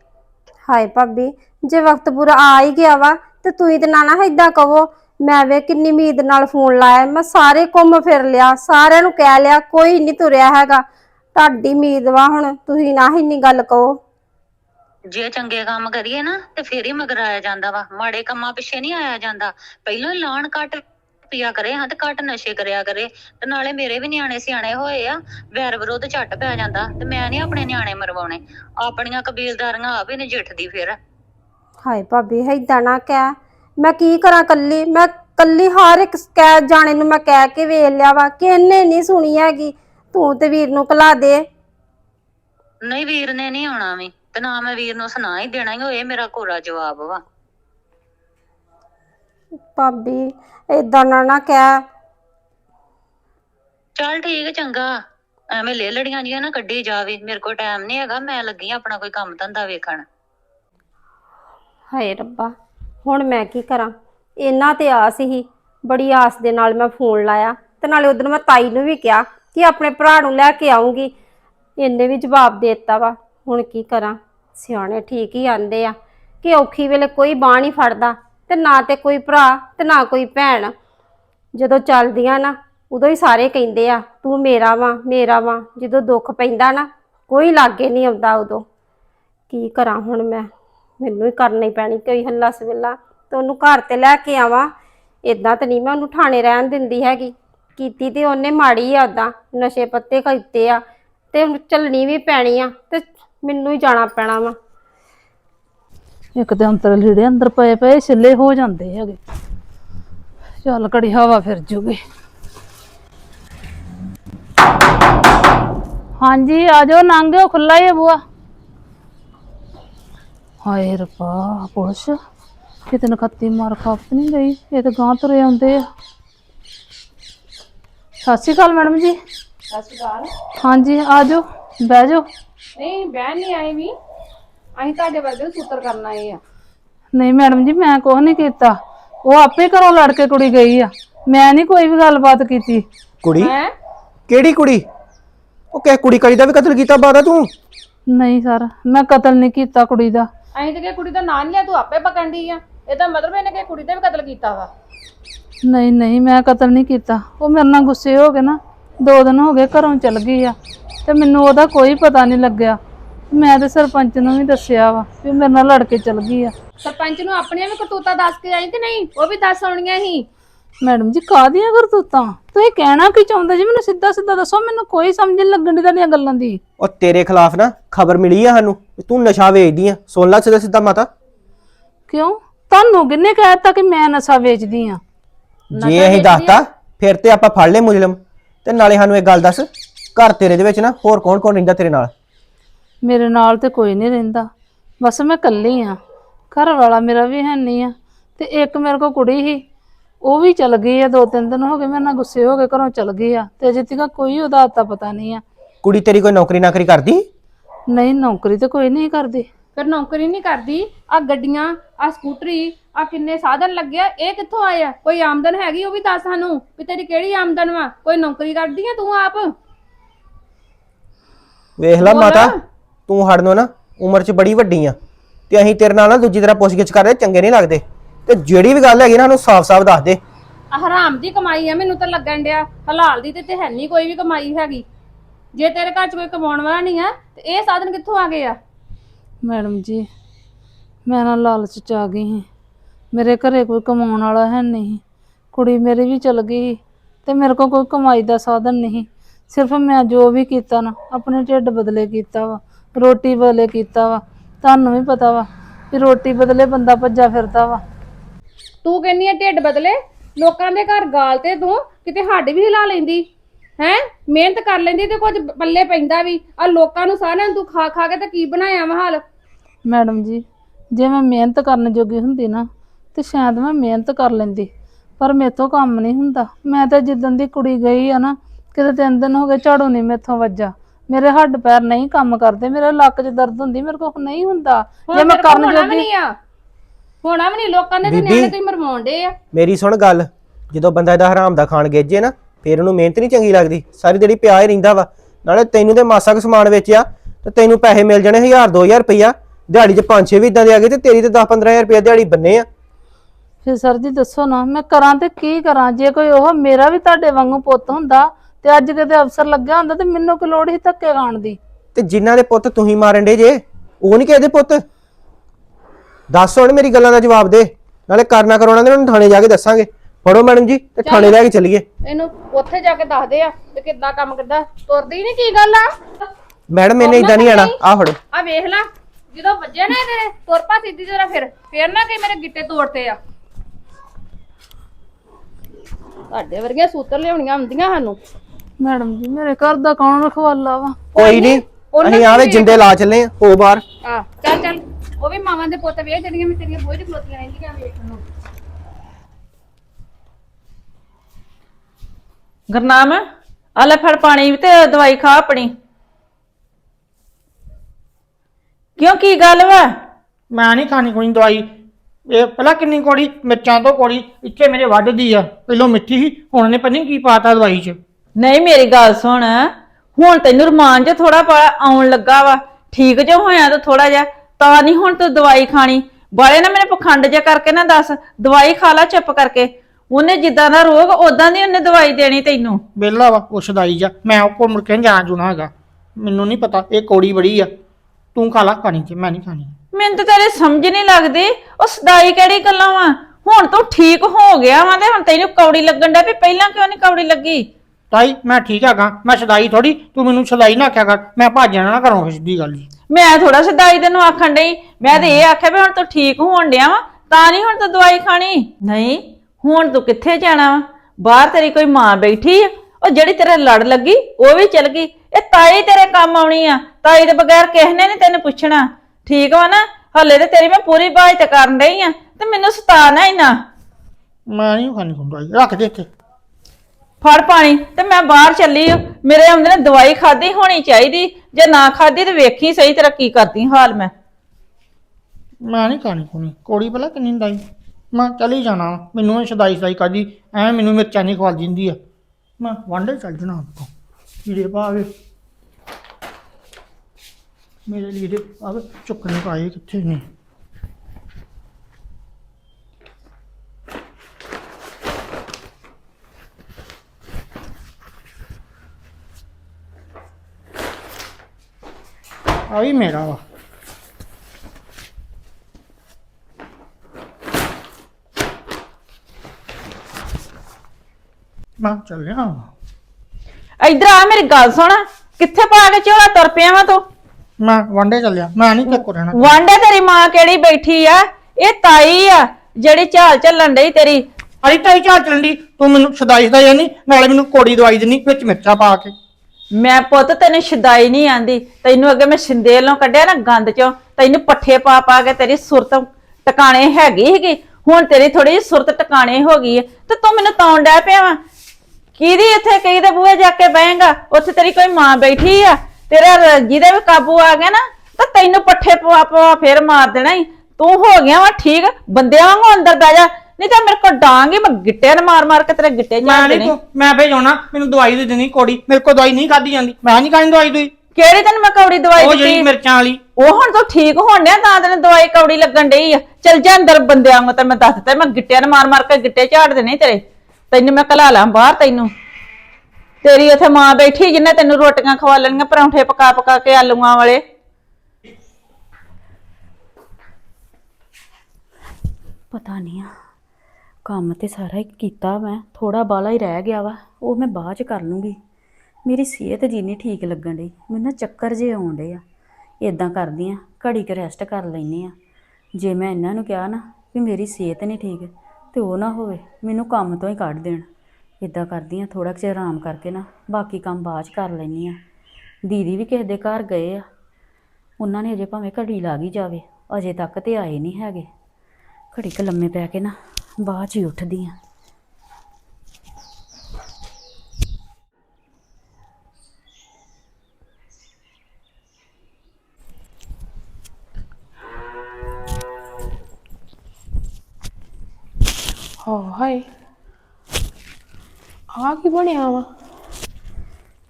ਹਾਏ ਭਾਬੀ ਜੇ ਵਕਤ ਪੂਰਾ ਆ ਹੀ ਗਿਆ ਵਾ ਤੇ ਤੁਸੀਂ ਤੇ ਨਾ ਨਾ ਏਦਾਂ ਕਹੋ ਮੈਂ ਵੇ ਕਿੰਨੀ ਉਮੀਦ ਨਾਲ ਫੋਨ ਲਾਇਆ ਮੈਂ ਸਾਰੇ ਘੁੰਮ ਫਿਰ ਲਿਆ ਸਾਰਿਆਂ ਨੂੰ ਕਹਿ ਲਿਆ ਕੋਈ ਨਹੀਂ ਤੁਰਿਆ ਹੈਗਾ। ਤੁਹਾਡੀ ਉਮੀਦ ਵਾ ਹੁਣ ਤੁਸੀਂ ਨਾ ਇੰਨੀ ਗੱਲ ਕਹੋ। ਜੇ ਚੰਗੇ ਕੰਮ ਕਰੀਏ ਨਾ ਤੇ ਫੇਰ ਹੀ ਮਗਰ ਆਇਆ ਜਾਂਦਾ ਵਾ। ਮਾੜੇ ਕੰਮਾਂ ਪਿੱਛੇ ਨਹੀਂ ਆਇਆ ਜਾਂਦਾ। ਪਹਿਲਾਂ ਹੀ ਲਾਣ ਕੱਟ ਪਿਆ ਕਰੇ ਹਾਂ ਤੇ ਘੱਟ ਨਸ਼ੇ ਕਰਿਆ ਕਰੇ। ਤੇ ਨਾਲੇ ਮੇਰੇ ਵੀ ਨਿਆਣੇ ਸਿਆਣੇ ਹੋਏ ਆ ਵੈਰ ਵਿਰੋਧ ਝੱਟ ਪੈ ਜਾਂਦਾ ਤੇ ਮੈਂ ਨਹੀਂ ਆਪਣੇ ਨਿਆਣੇ ਮਰਵਾਉਣੇ। ਆਪਣੀਆਂ ਕਬੀਲਦਾਰੀਆਂ ਆਪ ਹੀ ਨਜਿੱਠਦੀ ਫਿਰ। ਹਾਏ ਭਾਬੀ ਏਦਾਂ ਨਾ ਕਹਿ। ਮੈਂ ਕੀ ਕਰਾਂ ਕੱਲੀ? ਮੈਂ ਕੱਲੀ ਹਰ ਇੱਕ ਕਹਿ ਜਾਣੇ ਨੂੰ ਮੈਂ ਕਹਿ ਕੇ ਵੇਖ ਲਿਆ ਵਾ ਕਿ ਇਹਨੇ ਨਹੀਂ ਸੁਣੀ ਹੈਗੀ। ਤੂੰ ਤੇ ਵੀਰ ਨੂੰ ਕਲਾ ਦੇ। ਨਹੀਂ ਵੀਰ ਨੇ ਨਹੀਂ ਆਉਣਾ ਵੀ ਤੇ ਨਾ ਮੈਂ ਵੀਰ ਨੂੰ ਸੁਣਾ ਹੀ ਦੇਣਾ ਹੀ ਹੋਏ ਮੇਰਾ ਕੋਰਾ ਜਵਾਬ ਵਾ। ਭਾਬੀ ਏਦਾਂ ਨਾ ਨਾ ਕਹਿ। ਚੱਲ ਠੀਕ ਚੰਗਾ। ਐਵੇਂ ਲੈ ਲੜੀਆਂ ਜੀਆਂ ਨਾ ਕੱਢੀ ਜਾਵੇ ਮੇਰੇ ਕੋਲ ਟਾਈਮ ਨਹੀਂ ਹੈਗਾ ਮੈਂ ਲੱਗੀ ਆਂ ਆਪਣਾ ਕੋਈ ਕੰਮ ਧੰਦਾ ਵੇਖਣ। ਹਾਏ ਰੱਬਾ। ਹੁਣ ਮੈਂ ਕੀ ਕਰਾਂ? ਇਹਨਾਂ ਤੇ ਆਸ ਹੀ। ਬੜੀ ਆਸ ਦੇ ਨਾਲ ਮੈਂ ਫੋਨ ਲਾਇਆ ਤੇ ਨਾਲੇ ਉਧਰ ਮੈਂ ਤਾਈ ਨੂੰ ਵੀ ਕਿਹਾ ਕਿ ਆਪਣੇ ਭਰਾ ਨੂੰ ਲੈ ਕੇ ਆਉਂਗੀ। ਇਹਨੇ ਵੀ ਜਵਾਬ ਦੇ ਦਿੱਤਾ ਵਾ। ਹੁਣ ਕੀ ਕਰਾਂ? ਸਿਆਣੇ ਠੀਕ ਹੀ ਆਂਦੇ ਆ ਕਿ ਔਖੀ ਵੇਲੇ ਕੋਈ ਬਾਹ ਨਹੀਂ ਫੜਦਾ ਤੇ ਨਾ ਤੇ ਕੋਈ ਭਰਾ ਤੇ ਨਾ ਕੋਈ ਭੈਣ। ਜਦੋਂ ਚੱਲਦੀਆਂ ਨਾ, ਉਦੋਂ ਹੀ ਸਾਰੇ ਕਹਿੰਦੇ ਆ, ਤੂੰ ਮੇਰਾ ਵਾਂ ਮੇਰਾ ਵਾਂ। ਜਦੋਂ ਦੁੱਖ ਪੈਂਦਾ ਨਾ, ਕੋਈ ਲਾਗੇ ਨਹੀਂ ਆਉਂਦਾ ਉਦੋਂ। ਕੀ ਕਰਾਂ ਹੁਣ ਮੈਂ? ਮੈਨੂੰ ਹੀ ਕਰਨੀ ਪੈਣੀ ਕੋਈ ਹੱਲਾ ਸਵੇਲਾ ਤੇ ਉਹਨੂੰ ਘਰ ਤੇ ਲੈ ਕੇ ਆਵਾਂ। ਇਦਾਂ ਤਾਂ ਨਹੀਂ ਮੈਂ ਉਹਨੂੰ ਠਾਣੇ ਰਹਿਣ ਦਿੰਦੀ ਹੈਗੀ। ਕੀਤੀ ਤੇ ਉਹਨੇ ਮਾੜੀ ਆ ਉਦਾਂ ਨਸ਼ੇ ਪੱਤੇ ਕੀਤੇ ਆ ਤੇ ਹੁਣ ਚੱਲਣੀ ਵੀ ਪੈਣੀ ਆ ਤੇ ਮੈਨੂੰ ਹੀ ਜਾਣਾ ਪੈਣਾ ਵਾ। ਇੱਕ ਤੇ ਅੰਤਰ ਲੀੜੇ ਅੰਦਰ ਪਏ ਪਏ ਛਿੱਲੇ ਹੋ ਜਾਂਦੇ ਹੈਗੇ। ਚੱਲ ਘੜੀ ਹਵਾ ਫਿਰ ਜੂਗੀ। ਹਾਂਜੀ, ਆ ਜਾਓ ਨੰਗਿਓ ਖੁੱਲਾ ਹੀ ਹੈ ਬੂਆ ਹਾਏ ਰੱਬਾ ਪੁਲਿਸ? ਕਿਤੇ ਨਖੱਤੀ ਮਾਰ ਖਾਪ ਨਹੀਂ ਗਈ? ਇਹ ਤਾਂ ਗਾਂ ਤੁਰੇ ਆਉਂਦੇ ਆ। ਸਤਿ ਸ਼੍ਰੀ ਅਕਾਲ ਮੈਡਮ ਜੀ। ਸਤਿ ਸ਼੍ਰੀ ਅਕਾਲ। ਹਾਂਜੀ ਆ ਜਾਓ ਬਹਿ ਜਾਓ। ਨਹੀਂ ਬਹਿਣ ਨਹੀਂ ਆਏ ਵੀ। ਅਸੀਂ ਤੁਹਾਡੇ ਵਰਗੇ ਸੂਤਰ ਕਰਨ ਆਏ ਆ। ਨਹੀਂ ਮੈਡਮ ਜੀ ਮੈਂ ਕੁਛ ਨਹੀਂ ਕੀਤਾ। ਉਹ ਆਪੇ ਘਰੋਂ ਲੜ ਕੇ ਕੁੜੀ ਗਈ ਆ। ਮੈਂ ਨਹੀਂ ਕੋਈ ਵੀ ਗੱਲਬਾਤ ਕੀਤੀ। ਕੁੜੀ? ਕਿਹੜੀ ਕੁੜੀ? ਉਹ ਕਿਹ ਕੁੜੀ ਕੜੀ ਦਾ ਵੀ ਕਤਲ ਕੀਤਾ ਬਾਦਾ ਤੂੰ? ਨਹੀਂ ਸਰ ਮੈਂ ਕਤਲ ਨਹੀਂ ਕੀਤਾ ਕੁੜੀ ਦਾ। ਅਸੀਂ ਤੇ ਕਿ ਕੁੜੀ ਦਾ ਨਾਂ ਨੀ ਲਿਆ ਤੂੰ ਆਪੇ ਪਕੜ ਦੀ ਆ। ਇਹਦਾ ਮਤਲਬ ਇਹਨੇ ਕਿ ਕੁੜੀ ਦਾ ਵੀ ਕਤਲ ਕੀਤਾ ਵਾ। ਨਹੀਂ ਨਹੀਂ ਮੈਂ ਕਤਲ ਨਹੀਂ ਕੀਤਾ। ਉਹ ਮੇਰੇ ਨਾਲ ਗੁੱਸੇ ਹੋ ਕੇ ਨਾ ਦੋ ਦਿਨ ਹੋ ਗਏ ਘਰੋਂ ਚਲ ਗਈ ਆ। ਤੇ ਮੈਨੂੰ ਉਹਦਾ ਕੋਈ ਪਤਾ ਨਹੀਂ ਲੱਗਿਆ। ਮੈਂ ਤੇ ਸਰਪੰਚ ਨੂੰ ਵੀ ਦੱਸਿਆ ਵਾ ਵੀ ਮੇਰੇ ਨਾਲ ਲੜ ਕੇ ਚਲ ਗਈ ਆ। ਸਰਪੰਚ ਨੂੰ ਆਪਣੀਆਂ ਵੀ ਕਰਤੂਤਾਂ ਦੱਸ ਕੇ ਆਈ ਕਿ ਨਹੀਂ? ਉਹ ਵੀ ਦੱਸ ਆਉਣੀਆਂ ਸੀ। ਮੈਡਮ ਜੀ ਕਾਹਦੀਆਂ ਕਰਤੂਤਾਂ? ਤੁਸੀਂ ਕਹਿਣਾ ਕੀ ਚਾਹੁੰਦੇ ਜੀ? ਮੈਨੂੰ ਸਿੱਧਾ ਸਿੱਧਾ ਦੱਸੋ ਮੈਨੂੰ ਕੋਈ ਸਮਝ ਨਹੀਂ ਲੱਗਣ ਦੀ ਤੁਹਾਡੀਆਂ ਗੱਲਾਂ ਦੀ। ਉਹ ਤੇਰੇ ਖਿਲਾਫ ਨਾ ਖਬਰ ਮਿਲੀ ਆ ਸਾਨੂੰ ਵੀ ਤੂੰ ਨਸ਼ਾ ਵੇਚਦੀ ਆ। ਸੁਣ ਲੈ ਸਿੱਧਾ ਸਿੱਧਾ ਮਾਤਾ। ਕਿਉਂ? ਤੁਹਾਨੂੰ ਕਿੰਨੇ ਕਹਿ ਦਿੱਤਾ ਕਿ ਮੈਂ ਨਸ਼ਾ ਵੇਚਦੀ ਆ? ਜੇ ਅਸੀਂ ਦੱਸਤਾ ਫਿਰ ਤੇ ਆਪਾਂ ਫੜ ਲਏ ਮੁਜਰਮ। ਤੇ ਨਾਲੇ ਸਾਨੂੰ ਇੱਕ ਗੱਲ ਦੱਸ ਘਰ ਤੇਰੇ ਦੇ ਵਿੱਚ ਨਾ ਹੋਰ ਕੌਣ ਕੌਣ ਰਹਿੰਦਾ ਤੇਰੇ ਨਾਲ? ਮੇਰੇ ਨਾਲ ਤੇ ਕੋਈ ਨਹੀਂ ਰਹਿੰਦਾ। ਬਸ ਮੈਂ ਇਕੱਲੀ ਆ। ਘਰ ਵਾਲਾ ਮੇਰਾ ਵੀ ਹੈ ਨਹੀਂ ਆ। ਤੇ ਇੱਕ ਮੇਰੇ ਕੋਲ ਕੁੜੀ ਸੀ। ਉਹ ਵੀ ਚਲ ਗਈ ਆ ਦੋ ਤਿੰਨ ਦਿਨ ਹੋ ਗਏ ਮੇਰੇ ਨਾਲ ਗੁੱਸੇ ਹੋ ਕੇ ਘਰੋਂ ਚਲ ਗਈ ਆ ਤੇ ਅਜੇ ਤੱਕ ਕੋਈ ਉਹਦਾ ਤਾਂ ਪਤਾ ਨਹੀਂ ਆ। ਕੁੜੀ ਤੇਰੀ ਕੋਈ ਨੌਕਰੀ ਨਾਕਰੀ ਕਰਦੀ? ਨਹੀਂ ਨੌਕਰੀ ਤੇ ਕੋਈ ਨਹੀਂ ਕਰਦੀ। ਫਿਰ ਨੌਕਰੀ ਨਹੀਂ ਕਰਦੀ? ਆ ਗੱਡੀਆਂ ਆ ਸਕੂਟਰੀ ਆ ਕਿੰਨੇ ਸਾਧਨ ਲੱਗਿਆ ਇਹ ਕਿੱਥੋਂ ਆਏ ਆ? ਕੋਈ ਆਮਦਨ ਹੈਗੀ ਉਹ ਵੀ ਦੱਸ ਸਾਨੂੰ ਵੀ ਤੇਰੀ ਕਿਹੜੀ ਆਮਦਨ ਵਾ? ਕੋਈ ਨੌਕਰੀ ਕਰਦੀ ਆ ਤੂੰ ਆਪ? ਵੇਖ ਲੈ ਮਾਤਾ ਤੂੰ ਹੜਨੋ ਨਾ ਉਮਰ 'ਚ ਬੜੀ ਵੱਡੀ ਆ ਤੇ ਅਸੀਂ ਤੇਰੇ ਨਾਲ ਨਾ ਦੂਜੀ ਤਰ੍ਹਾਂ ਪੁੱਛਗਿੱਛ ਕਰਦੇ ਚੰਗੇ ਨਹੀਂ ਲੱਗਦੇ। ਤੇ ਜਿਹੜੀ ਵੀ ਗੱਲ ਹੈਗੀ ਨਾ ਸਾਨੂੰ ਸਾਫ਼-ਸਾਫ਼ ਦੱਸ ਦੇ। ਹਰਾਮ ਦੀ ਕਮਾਈ ਆ ਮੈਨੂੰ ਤਾਂ ਲੱਗਣ ਡਿਆ ਹਲਾਲ ਦੀ ਤੇ ਤੇ ਹੈ ਨਹੀਂ ਕੋਈ ਵੀ ਕਮਾਈ ਹੈਗੀ। ਜੇ ਤੇਰੇ ਘਰ 'ਚ ਕੋਈ ਕਮਾਉਣ ਵਾਲਾ ਨਹੀਂ ਆ ਤੇ ਇਹ ਸਾਧਨ ਕਿੱਥੋਂ ਆ ਗਏ ਆ? ਮੈਡਮ ਜੀ ਮੈਂ ਨਾ ਲਾਲਚ ਚ ਆ ਗਈ ਹਾਂ ਮੇਰੇ ਘਰੇ ਕੋਈ ਕਮਾਉਣ ਵਾਲਾ ਹੈ ਨਹੀਂ ਕੁੜੀ ਮੇਰੀ ਵੀ ਚਲ ਗਈ ਤੇ ਮੇਰੇ ਕੋਲ ਕੋਈ ਕਮਾਈ ਦਾ ਸਾਧਨ ਨਹੀਂ ਸਿਰਫ ਮੈਂ ਜੋ ਵੀ ਕੀਤਾ ਨਾ ਆਪਣੇ ਢਿੱਡ ਬਦਲੇ ਕੀਤਾ ਵਾ ਰੋਟੀ ਬਦਲੇ ਕੀਤਾ ਵਾ। ਤੁਹਾਨੂੰ ਵੀ ਪਤਾ ਵਾ ਕਿ ਰੋਟੀ ਬਦਲੇ ਬੰਦਾ ਭੱਜਾ ਫਿਰਦਾ ਵਾ। ਤੂੰ ਕਹਿੰਨੀ ਆ ਢਿੱਡ ਬਦਲੇ ਲੋਕਾਂ ਦੇ ਘਰ ਗਾਲ ਤੇ ਤੂੰ ਕਿਤੇ ਹੱਡ ਵੀ ਹਿਲਾ ਲੈਂਦੀ ਹੈ? ਮਿਹਨਤ ਕਰ ਲੈਂਦੀ ਤੇ ਕੁਝ ਪੱਲੇ ਪੈਂਦਾ ਵੀ ਆ ਲੋਕਾਂ ਨੂੰ ਸਾਰਿਆਂ ਨੂੰ ਤੂੰ ਖਾ ਖਾ ਕੇ ਤੇ ਕੀ ਬਣਾਇਆ ਵਾ ਹਾਲ? ਮੈਡਮ ਜੀ ਜੇ ਮੈਂ ਮਿਹਨਤ ਕਰਨ ਜੋਗੀ ਹੁੰਦੀ ਨਾ ਤੇ ਸ਼ਾਇਦ ਮੈਂ ਮਿਹਨਤ ਕਰ ਲੈਂਦੀ ਪਰ ਮੇਥੋਂ ਕੰਮ ਨਹੀਂ ਹੁੰਦਾ। ਮੈਂ ਤਾਂ ਜਿੱਦਣ ਦੀ ਕੁੜੀ ਗਈ ਆ ਨਾ ਕਿਤੇ ਤਿੰਨ ਦਿਨ ਹੋ ਗਏ ਝਾੜੂ ਨਹੀਂ ਮੇਥੋਂ ਵੱਜਾ। ਮੇਰੇ ਹੱਡ ਪੈਰ ਨਹੀਂ ਕੰਮ ਕਰਦੇ ਮੇਰੇ ਲੱਕ 'ਚ ਦਰਦ ਹੁੰਦੀ ਮੇਰੇ ਕੋਲ ਨਹੀਂ ਹੁੰਦਾ। ਜੇ ਮੈਂ ਕਰਨ ਜੋਗੀ ਨਹੀਂ ਆ। ਹੋਣਾ ਵੀ ਨਹੀਂ ਲੋਕਾਂ ਦੇ ਤੇ ਬੀਬੀ। ਨਿਆਣੇ ਤੁਸੀਂ ਮਰਵਾਉਂਦੇ ਆ। ਮੇਰੀ ਸੁਣ ਗੱਲ ਜਦੋਂ ਬੰਦਾ ਇਹਦਾ ਹਰਾਮ ਦਾ ਖਾਣ ਗੇਜੇ ਨਾ ਫਿਰ ਉਹਨੂੰ ਮਿਹਨਤ ਨਹੀਂ ਚੰਗੀ ਲੱਗਦੀ। ਸਾਰੀ ਜਿਹੜੀ ਪਿਆ ਹੀ ਰਹਿੰਦਾ ਵਾ। ਨਾਲੇ ਤੈਨੂੰ ਤੇ ਮਾਸਾ ਕੁ ਸਮਾਨ ਵੇਚਿਆ ਤੇ ਤੈਨੂੰ ਪੈਸੇ ਮਿਲ ਜਾਣੇ 1000 2000 ਰੁਪਈਆ। ਦਿਹਾੜੀ 'ਚ 5-6 ਵੀ ਇਦਾਂ ਦੇ ਆ ਗਏ ਤੇ ਤੇਰੀ ਤੇ 10-15000 ਰੁਪਈਆ ਦਿਹਾੜੀ ਬੰਨੇ ਆ। ਫਿਰ ਸਰ ਜੀ ਦੱਸੋ ਨਾ ਮੈਂ ਕਰਾਂ ਤੇ ਕੀ ਕਰਾਂ? ਜੇ ਕੋਈ ਉਹ ਮੇਰਾ ਵੀ ਤੁਹਾਡੇ ਵਾਂਗੂ ਪੁੱਤ ਹੁੰਦਾ ਤੇ ਅੱਜ ਕਿਤੇ ਅਫਸਰ ਲੱਗਿਆ ਹੁੰਦਾ ਤੇ ਮੈਨੂੰ ਕਿ ਲੋੜ ਸੀ ਧੱਕੇ ਖਾਣ ਦੀ? ਤੇ ਜਿਨ੍ਹਾਂ ਦੇ ਪੁੱਤ ਤੁਸੀਂ ਮਾਰਨ ਡੇ ਜੇ ਉਹ ਨਹੀਂ ਕਿਹਦੇ ਪੁੱਤ? ਦੱਸ ਹੁਣ ਮੇਰੀ ਗੱਲਾਂ ਦਾ ਜਵਾਬ ਦੇ। ਨਾਲੇ ਕਰਨਾ ਕਰਾਉਣਾ ਤੇ ਉਹਨੂੰ ਥਾਣੇ ਜਾ ਕੇ ਦੱਸਾਂਗੇ। ਫੜੋ ਮੈਡਮ ਜੀ ਤੇ ਥਾਣੇ ਲੈ ਕੇ ਚੱਲੀਏ। ਇਹਨੂੰ ਉੱਥੇ ਜਾ ਕੇ ਦੱਸਦੇ ਆ ਤੇ ਕਿੱਦਾਂ ਕੰਮ ਕਰਦਾ। ਤੁਰਦੀ ਨਹੀਂ ਕੀ ਗੱਲ ਆ? ਮੈਡਮ ਇਹਨੇ ਇਦਾਂ ਨਹੀਂ ਆਣਾ। ਆ ਫੜੋ। ਆ ਵੇਖ ਲੈ ਜਦੋਂ ਵੱਜੇ ਨਾ ਇਹਦੇ ਤੁਰ ਪਾ ਸਿੱਧੀ ਜਰਾ ਫਿਰ। ਫੇਰ ਨਾ ਕਿ ਮੇਰੇ ਗਿੱਟੇ ਤੋੜਤੇ ਆ। ਤੁਹਾਡੇ ਵਰਗੀਆਂ ਸੂਤਰ ਲਿਆਉਣੀਆਂ ਹੁੰਦੀਆਂ ਸਾਨੂੰ। ਮੈਡਮ ਜੀ ਮੇਰੇ ਘਰ ਦਾ ਕੌਣ ਰਖਵਾਲਾ ਵਾ? ਕੋਈ ਨਹੀਂ ਅਸੀਂ ਆਵੇ ਜਿੰਦੇ ਲਾ ਚੱਲੇ ਆ ਹੋ ਬਾਹਰ। ਆ ਚੱਲ ਚੱਲ। ਉਹ ਵੀ ਮਾਵਾਂ ਦੇ ਪੁੱਤ ਵੇਖ ਜਿਹੜੀਆਂ ਵੀ ਤੇਰੀਆਂ ਬੋਝ ਖਲੋਤੀਆਂ ਰਹਿੰਦੀਆਂ ਵੇਖਣ ਨੂੰ ਗੁਰਨਾਮ ਆ ਲੈ ਫੜ ਪਾਣੀ ਤੇ ਦਵਾਈ ਖਾ ਆਪਣੀ। ਕਿਉਂ ਕੀ ਗੱਲ ਵਾ? ਮੈਂ ਨਹੀਂ ਖਾਣੀ ਕੋਈ ਦਵਾਈ। ਇਹ ਪਹਿਲਾਂ ਕਿੰਨੀ ਕੋੜੀ ਮਿਰਚਾਂ ਤੋਂ ਕੋੜੀ ਇੱਥੇ ਮੇਰੇ ਵੱਢਦੀ ਆ। ਪਹਿਲੋਂ ਮਿੱਠੀ ਸੀ ਹੁਣ ਨੇ ਪਤਾ ਨਹੀਂ ਕੀ ਪਾਤਾ ਦਵਾਈ 'ਚ। ਨਹੀਂ ਮੇਰੀ ਗੱਲ ਸੁਣ। ਹੁਣ ਤੈਨੂੰ ਰਮਾਨ ਚ ਥੋੜਾ ਆਉਣ ਲੱਗਾ ਵਾ। ਠੀਕ ਜੋ ਹੋਇਆ ਤਾਂ ਥੋੜਾ ਜਿਹਾ। ਤਾਂ ਨਹੀਂ ਹੁਣ ਤੂੰ ਦਵਾਈ ਖਾਣੀ। ਬਾਲੇ ਨਾ ਮੇਰੇ ਪਖੰਡ ਜਿਹਾ ਕਰਕੇ ਨਾ ਦੱਸ ਦਵਾਈ ਖਾ ਲੈ ਚੁੱਪ ਕਰਕੇ। ਉਹਨੇ ਜਿੱਦਾਂ ਦਾ ਰੋਗ ਉਦਾਂ ਦੀ ਉਹਨੇ ਦਵਾਈ ਦੇਣੀ ਤੈਨੂੰ। ਵਿਹਲਾ ਵਾ ਉਹ ਸਦਾਈ ਜਾ। ਮੈਂ ਉਹ ਕੋਲ ਮੁੜ ਕੇ ਜਾਣਾ ਜੁਣਾ ਹੈਗਾ। ਮੈਨੂੰ ਨਹੀਂ ਪਤਾ ਇਹ ਕੋੜੀ ਬੜੀ ਆ। ਤੂੰ ਖਾ ਲਾ ਖਾਣੀ ਤੇ ਮੈਂ ਨਹੀਂ ਖਾਣੀ। ਮੈਨੂੰ ਤਾਂ ਤੇਰੀ ਸਮਝ ਨਹੀਂ ਲੱਗਦੀ ਉਹ ਸਦਾਈ ਕਿਹੜੀ ਗੱਲਾਂ ਵਾ? ਹੁਣ ਤੂੰ ਠੀਕ ਹੋ ਗਿਆ ਵਾ ਤੇ ਹੁਣ ਤੈਨੂੰ ਕੌੜੀ ਲੱਗਣ ਡਿਆ ਵੀ ਪਹਿਲਾਂ ਕਿਉਂ ਨਹੀਂ ਕੌੜੀ ਲੱਗੀ? ਤਾਈ ਮੈਂ ਠੀਕ ਹੈਗਾ। ਮੈਂ ਸਦਾਈ ਥੋੜੀ ਤੂੰ ਮੈਨੂੰ ਸਦਾਈ ਨਾ ਆਖਿਆ ਕਰ। ਮੈਂ ਭੱਜ ਜਾਣਾ ਨਾ ਘਰੋਂ ਸਿੱਧੀ ਗੱਲ ਜੀ ਮੈਂ ਥੋੜਾ ਸਦਾਈ ਤੈਨੂੰ ਆਖਣ ਡਈ। ਮੈਂ ਤੇ ਇਹ ਆਖਿਆ ਵੀ ਹੁਣ ਤੂੰ ਠੀਕ ਹੋਣ ਡਿਆ ਵਾ, ਤਾਂ ਨਹੀਂ ਹੁਣ ਤੂੰ ਦਵਾਈ ਖਾਣੀ? ਨਹੀਂ, ਹੁਣ ਤੂੰ ਕਿੱਥੇ ਜਾਣਾ ਵਾ? ਬਾਹਰ ਤੇਰੀ ਕੋਈ ਮਾਂ ਬੈਠੀ ਆ, ਉਹ ਜਿਹੜੀ ਤੇਰੇ ਲੜ ਲੱਗੀ, ਉਹ ਵੀ ਚਲ ਗਈ। ਇਹ ਤਾਈ ਤੇਰੇ ਕੰਮ ਆਉਣੀ ਆ, ਤਾਈ ਦੇ ਬਗੈਰ ਕਿਸੇ ਨੇ ਨਹੀਂ ਤੈਨੂੰ ਪੁੱਛਣਾ। ਠੀਕ ਵਾ ਨਾ? ਹੱਲੇ ਤੇ ਤੇਰੀ ਮੈਂ ਪੂਰੀ ਬਾਤ ਕਰਨ ਡਈ ਆ, ਤੇ ਮੈਨੂੰ ਸਤਾ ਨਾ। ਹੀ ਮੈਂ ਨਹੀਂ ਖਾਣੀ ਦਵਾਈ, ਰੱਖ ਦੇ ਇੱਥੇ। ਫੜ ਪਾਣੀ ਤੇ ਮੈਂ ਬਾਹਰ ਚੱਲੀ ਓ। ਮੇਰੇ ਆਉਂਦੇ ਨੇ ਦਵਾਈ ਖਾਦੀ ਹੋਣੀ ਚਾਹੀਦੀ। ਜੇ ਨਾ ਖਾਦੀ ਤੇ ਵੇਖੀ ਸਹੀ ਤਰ੍ਹਾਂ ਕੀ ਕਰਦੀ ਹਾਲ ਮੈਂ। ਮੈਂ ਨਹੀਂ ਖਾਣੀ ਖੁਣੀ। ਕੋੜੀ ਪਹਿਲਾਂ ਕਿੰਨੀ ਦਾਈ ਮੈਂ ਚਲੀ ਜਾਣਾ ਵਾ। ਮੈਨੂੰ ਇਹ ਸਦਾਈ ਸਦਾਈ ਕਾਦੀ ਐ ਮੈਨੂੰ ਮਿਰਚਾਂ ਨਹੀਂ ਖਵਾਲ ਦਿੰਦੀ ਆ। ਮੈਂ ਵਾਂਡੇ ਚੱਲ ਜਾਣਾ ਆਪਕੋ ਲੀੜੇ ਪਾਵੇ ਮੇਰੇ ਲੀੜੇ ਆਵੇ ਚੁੱਕਣੇ ਪਾਏ ਕਿੱਥੇ ਨੇ। ਆ ਵੀ ਮੇਰਾ ਵਾ ਮੈਂ ਚੱਲਿਆ ਇਧਰ ਆ ਮੇਰੀ ਗੱਲ ਸੁਣ। ਕਿੱਥੇ ਪਾ ਕੇ ਝੋਲਾ ਤੁਰ ਪਿਆ ਵਾ ਤੂੰ? ਮੈਂ ਵਾਂਡੇ ਚੱਲਿਆ। ਮੈਂ ਨਹੀਂ ਟੱਕੋ ਰਹਿਣਾ ਵਾਂਡੇ ਤੇਰੀ ਮਾਂ ਕਿਹੜੀ ਬੈਠੀ ਆ? ਇਹ ਤਾਈ ਆ ਜਿਹੜੀ ਝਾਲ ਚੱਲਣ ਡਈ ਤੇਰੀ। ਅਰੇ ਤਾਈ ਚਾਲ ਚੱਲਣੀ ਤੂੰ ਮੈਨੂੰ ਸਦਾਈ ਦਾ ਨਹੀਂ ਨਾਲੇ ਮੈਨੂੰ ਕੋੜੀ ਦਵਾਈ ਦੇਣੀ ਵਿੱਚ ਮਿਰਚਾਂ ਪਾ ਕੇ। ਮੈਂ ਪੁੱਤ ਤੈਨੂੰ ਸ਼ਦਾਈ ਨਹੀਂ ਆਂਦੀ, ਤੈਨੂੰ ਅੱਗੇ ਮੈਂ ਸਿੰਦੇਲੋਂ ਕੱਢਿਆ ਨਾ ਗੰਦ ਚੋਂ, ਤੈਨੂੰ ਪੱਠੇ ਪਾ ਪਾ ਕੇ ਤੇਰੀ ਸੁਰਤ ਟਿਕਾਣੇ ਹੈਗੀ ਹੈਗੀ ਹੁਣ ਤੇਰੀ ਥੋੜੀ ਜਿਹੀ ਸੁਰਤ ਟਿਕਾਣੇ ਹੋ ਗਈ ਹੈ, ਤੇ ਤੂੰ ਮੈਨੂੰ ਤੌਣ ਡੈ ਪਿਆ ਵਾ। ਕਿਹਦੀ ਇੱਥੇ ਕਈ ਦੇ ਬੂਹੇ ਜਾ ਕੇ ਬਹਿਗਾ, ਉੱਥੇ ਤੇਰੀ ਕੋਈ ਮਾਂ ਬੈਠੀ ਆ, ਤੇਰਾ ਜਿਹਦੇ ਵੀ ਕਾਬੂ ਆ ਗਿਆ ਨਾ, ਤਾਂ ਤੈਨੂੰ ਪੱਠੇ ਪਵਾ ਪਵਾ ਫੇਰ ਮਾਰ ਦੇਣਾ ਈ। ਤੂੰ ਹੋ ਗਿਆ ਵਾ ਠੀਕ, ਬੰਦਿਆਂ ਵਾਂਗੂ ਅੰਦਰ ਬਹਿ ਜਾ ਨਹੀਂ ਤਾਂ ਮੇਰੇ ਕੋਲ ਡਾਂਗ ਹੀ ਮੈਂ ਗਿੱਟਿਆਂ ਨਾਲ ਮਾਰ ਮਾਰ ਕੇ ਤੇਰੇ ਗਿੱਟੇ ਮੈਂ ਜਾਣ ਨਹੀਂ ਤੂੰ ਮੈਂ ਭੇਜਣਾ ਮੈਨੂੰ ਦਵਾਈ ਦੇ ਦੇਣੀ ਕੋੜੀ। ਮੇਰੇ ਕੋਲ ਦਵਾਈ ਨਹੀਂ ਖਾਦੀ ਜਾਂਦੀ। ਮੈਂ ਨਹੀਂ ਖਾਣੀ ਦਵਾਈ ਦੂਈ ਕਿਹੜੀ ਤੈਨੂੰ ਮੈਂ ਕੌੜੀ ਦਵਾਈ ਉਹ ਦਿੱਤੀ? ਜਿਹੜੀ ਮਿਰਚਾਂ ਵਾਲੀ। ਉਹ ਹੁਣ ਤੂੰ ਠੀਕ ਹੋਣ ਡਿਆ ਤਾਂ ਤੈਨੂੰ ਦਵਾਈ ਕੌੜੀ ਲੱਗਣ ਡਈ ਆ। ਚਲ ਜਾ ਅੰਦਰ ਬੰਦਿਆਂ ਨੂੰ ਤੇ ਮੈਂ ਦੱਸ ਦਿੱਤਾ ਮੈਂ ਗਿੱਟਿਆਂ ਨਾਲ ਮਾਰ ਮਾਰ ਕੇ ਗਿੱਟੇ ਝਾੜ ਦੇਣੇ ਤੇਰੇ। ਤੈਨੂੰ ਮੈਂ ਕਲਾ ਲਾਂ ਬਾਹਰ ਤੈਨੂੰ। ਤੇਰੀ ਉੱਥੇ ਮਾਂ ਬੈਠੀ ਜਿਹਨੇ ਤੈਨੂੰ ਰੋਟੀਆਂ ਖਵਾ ਲੈਣੀਆਂ ਪਰੌਂਠੇ ਪਕਾ ਪਕਾ ਕੇ ਆਲੂਆਂ ਵਾਲੇ। ਪਤਾ ਨਹੀਂ ਆ। ਕੰਮ ਤੇ ਸਾਰਾ ਹੀ ਕੀਤਾ ਮੈਂ ਥੋੜਾ ਬਾਲਾ ਹੀ ਰਹਿ ਗਿਆ ਵਾ, ਉਹ ਮੈਂ ਬਾਅਦ ਚ ਕਰ ਲੂੰਗੀ। ਮੇਰੀ ਸਿਹਤ ਜੀ ਨਹੀਂ ਠੀਕ ਲੱਗਣ ਡਈ, ਮੈਨੂੰ ਨਾ ਚੱਕਰ ਜੇ ਆਉਣ ਡੇ ਆ। ਇਦਾਂ ਕਰਦੀ ਆ, ਘੜੀ ਕੁ ਰੈਸਟ ਕਰ ਲੈਨੇ ਆ। ਜੇ ਮੈਂ ਇਹਨਾਂ ਨੂੰ ਕਿਹਾ ਨਾ ਵੀ ਮੇਰੀ ਸਿਹਤ ਨਹੀਂ ਠੀਕ, ਤੇ ਉਹ ਨਾ ਹੋਵੇ, ਮੈਨੂੰ ਕੰਮ ਤੋਂ ਹੀ ਕੱਢ ਦੇਣ। ਇਦਾਂ ਕਰਦੀ ਆ ਥੋੜਾ ਚਿਰ ਆਰਾਮ ਕਰਕੇ ਨਾ, ਬਾਕੀ ਕੰਮ ਬਾਅਦ ਚ ਕਰ ਲੈਨੀ ਆ। ਦੀਦੀ ਵੀ ਕਿਸੇ ਦੇ ਘਰ ਗਏ ਆ। ਉਹਨਾਂ ਨੇ ਅਜੇ ਭਾਵੇਂ ਘੜੀ ਲਾ ਗਈ ਜਾਵੇ, ਅਜੇ ਤੱਕ ਤੇ ਆਏ ਨਹੀਂ ਹੈਗੇ। ਘੜੀ ਕ ਲੰਮੇ ਪੈ ਕੇ ਨਾ ਬਾਅਦ ਚ ਹੀ ਉੱਠਦੀ ਆ। ਹਾਏ ਆ ਕੀ ਬਣਿਆ ਵਾ?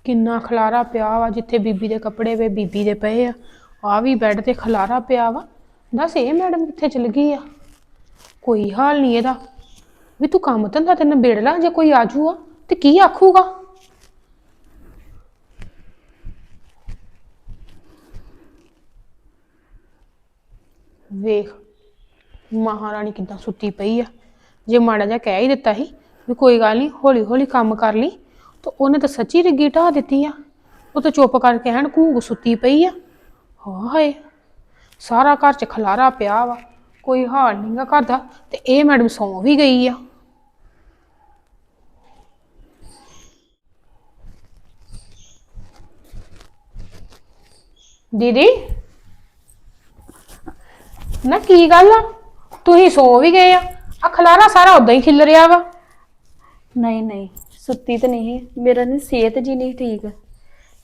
ਕਿੰਨਾ ਖਲਾਰਾ ਪਿਆ ਵਾ ਜਿੱਥੇ ਬੀਬੀ ਦੇ ਕੱਪੜੇ ਵੇ, ਬੀਬੀ ਦੇ ਪਏ ਆ। ਆ ਵੀ ਬੈੱਡ ਤੇ ਖਲਾਰਾ ਪਿਆ ਵਾ। ਦੱਸ ਇਹ ਮੈਡਮ ਕਿੱਥੇ ਚਲ ਗਈ ਆ? ਕੋਈ ਹਾਲ ਨਹੀਂ ਇਹਦਾ। ਵੀ ਤੂੰ ਕੰਮ ਧੰਦਾ ਤੇ ਨਿਬੇੜ ਲਾ, ਜੇ ਕੋਈ ਆਜੂਗਾ ਤੇ ਕੀ ਆਖੂਗਾ? ਵੇਖ, ਮਹਾਰਾਣੀ ਕਿੱਦਾਂ ਸੁੱਤੀ ਪਈ ਆ। ਜੇ ਮਾੜਾ ਜਿਹਾ ਕਹਿ ਹੀ ਦਿੱਤਾ ਸੀ ਵੀ ਕੋਈ ਗੱਲ ਨਹੀਂ ਹੌਲੀ ਹੌਲੀ ਕੰਮ ਕਰ ਲਈ, ਤਾਂ ਉਹਨੇ ਤਾਂ ਸੱਚੀ ਰਿੱਗੀ ਢਾਹ ਦਿੱਤੀ ਆ। ਉਹ ਤਾਂ ਚੁੱਪ ਕਰਕੇ ਐਨ ਘੂਗ ਸੁੱਤੀ ਪਈ ਆ। ਹਾਏ, ਸਾਰਾ ਘਰ 'ਚ ਖਲਾਰਾ ਪਿਆ ਵਾ। ਕੋਈ ਹਾਲ ਨਹੀਂਗਾ ਘਰ ਦਾ, ਤੇ ਇਹ ਮੈਡਮ ਸੌਂ ਵੀ ਗਈ ਆ। ਦੀਦੀ? ਨਾ ਕੀ ਗੱਲ ਆ? ਤੁਸੀਂ ਸੌ ਵੀ ਗਏ ਆ ਆ ਖਲਾਰਾ ਸਾਰਾ ਉਦਾਂ ਹੀ ਖਿਲ ਰਿਹਾ ਵਾ। ਨਹੀਂ ਨਹੀਂ, ਸੁੱਤੀ ਤਾਂ ਨਹੀਂ ਮੇਰਾ ਨਹੀਂ ਸਿਹਤ ਜੀ ਨਹੀਂ ਠੀਕ।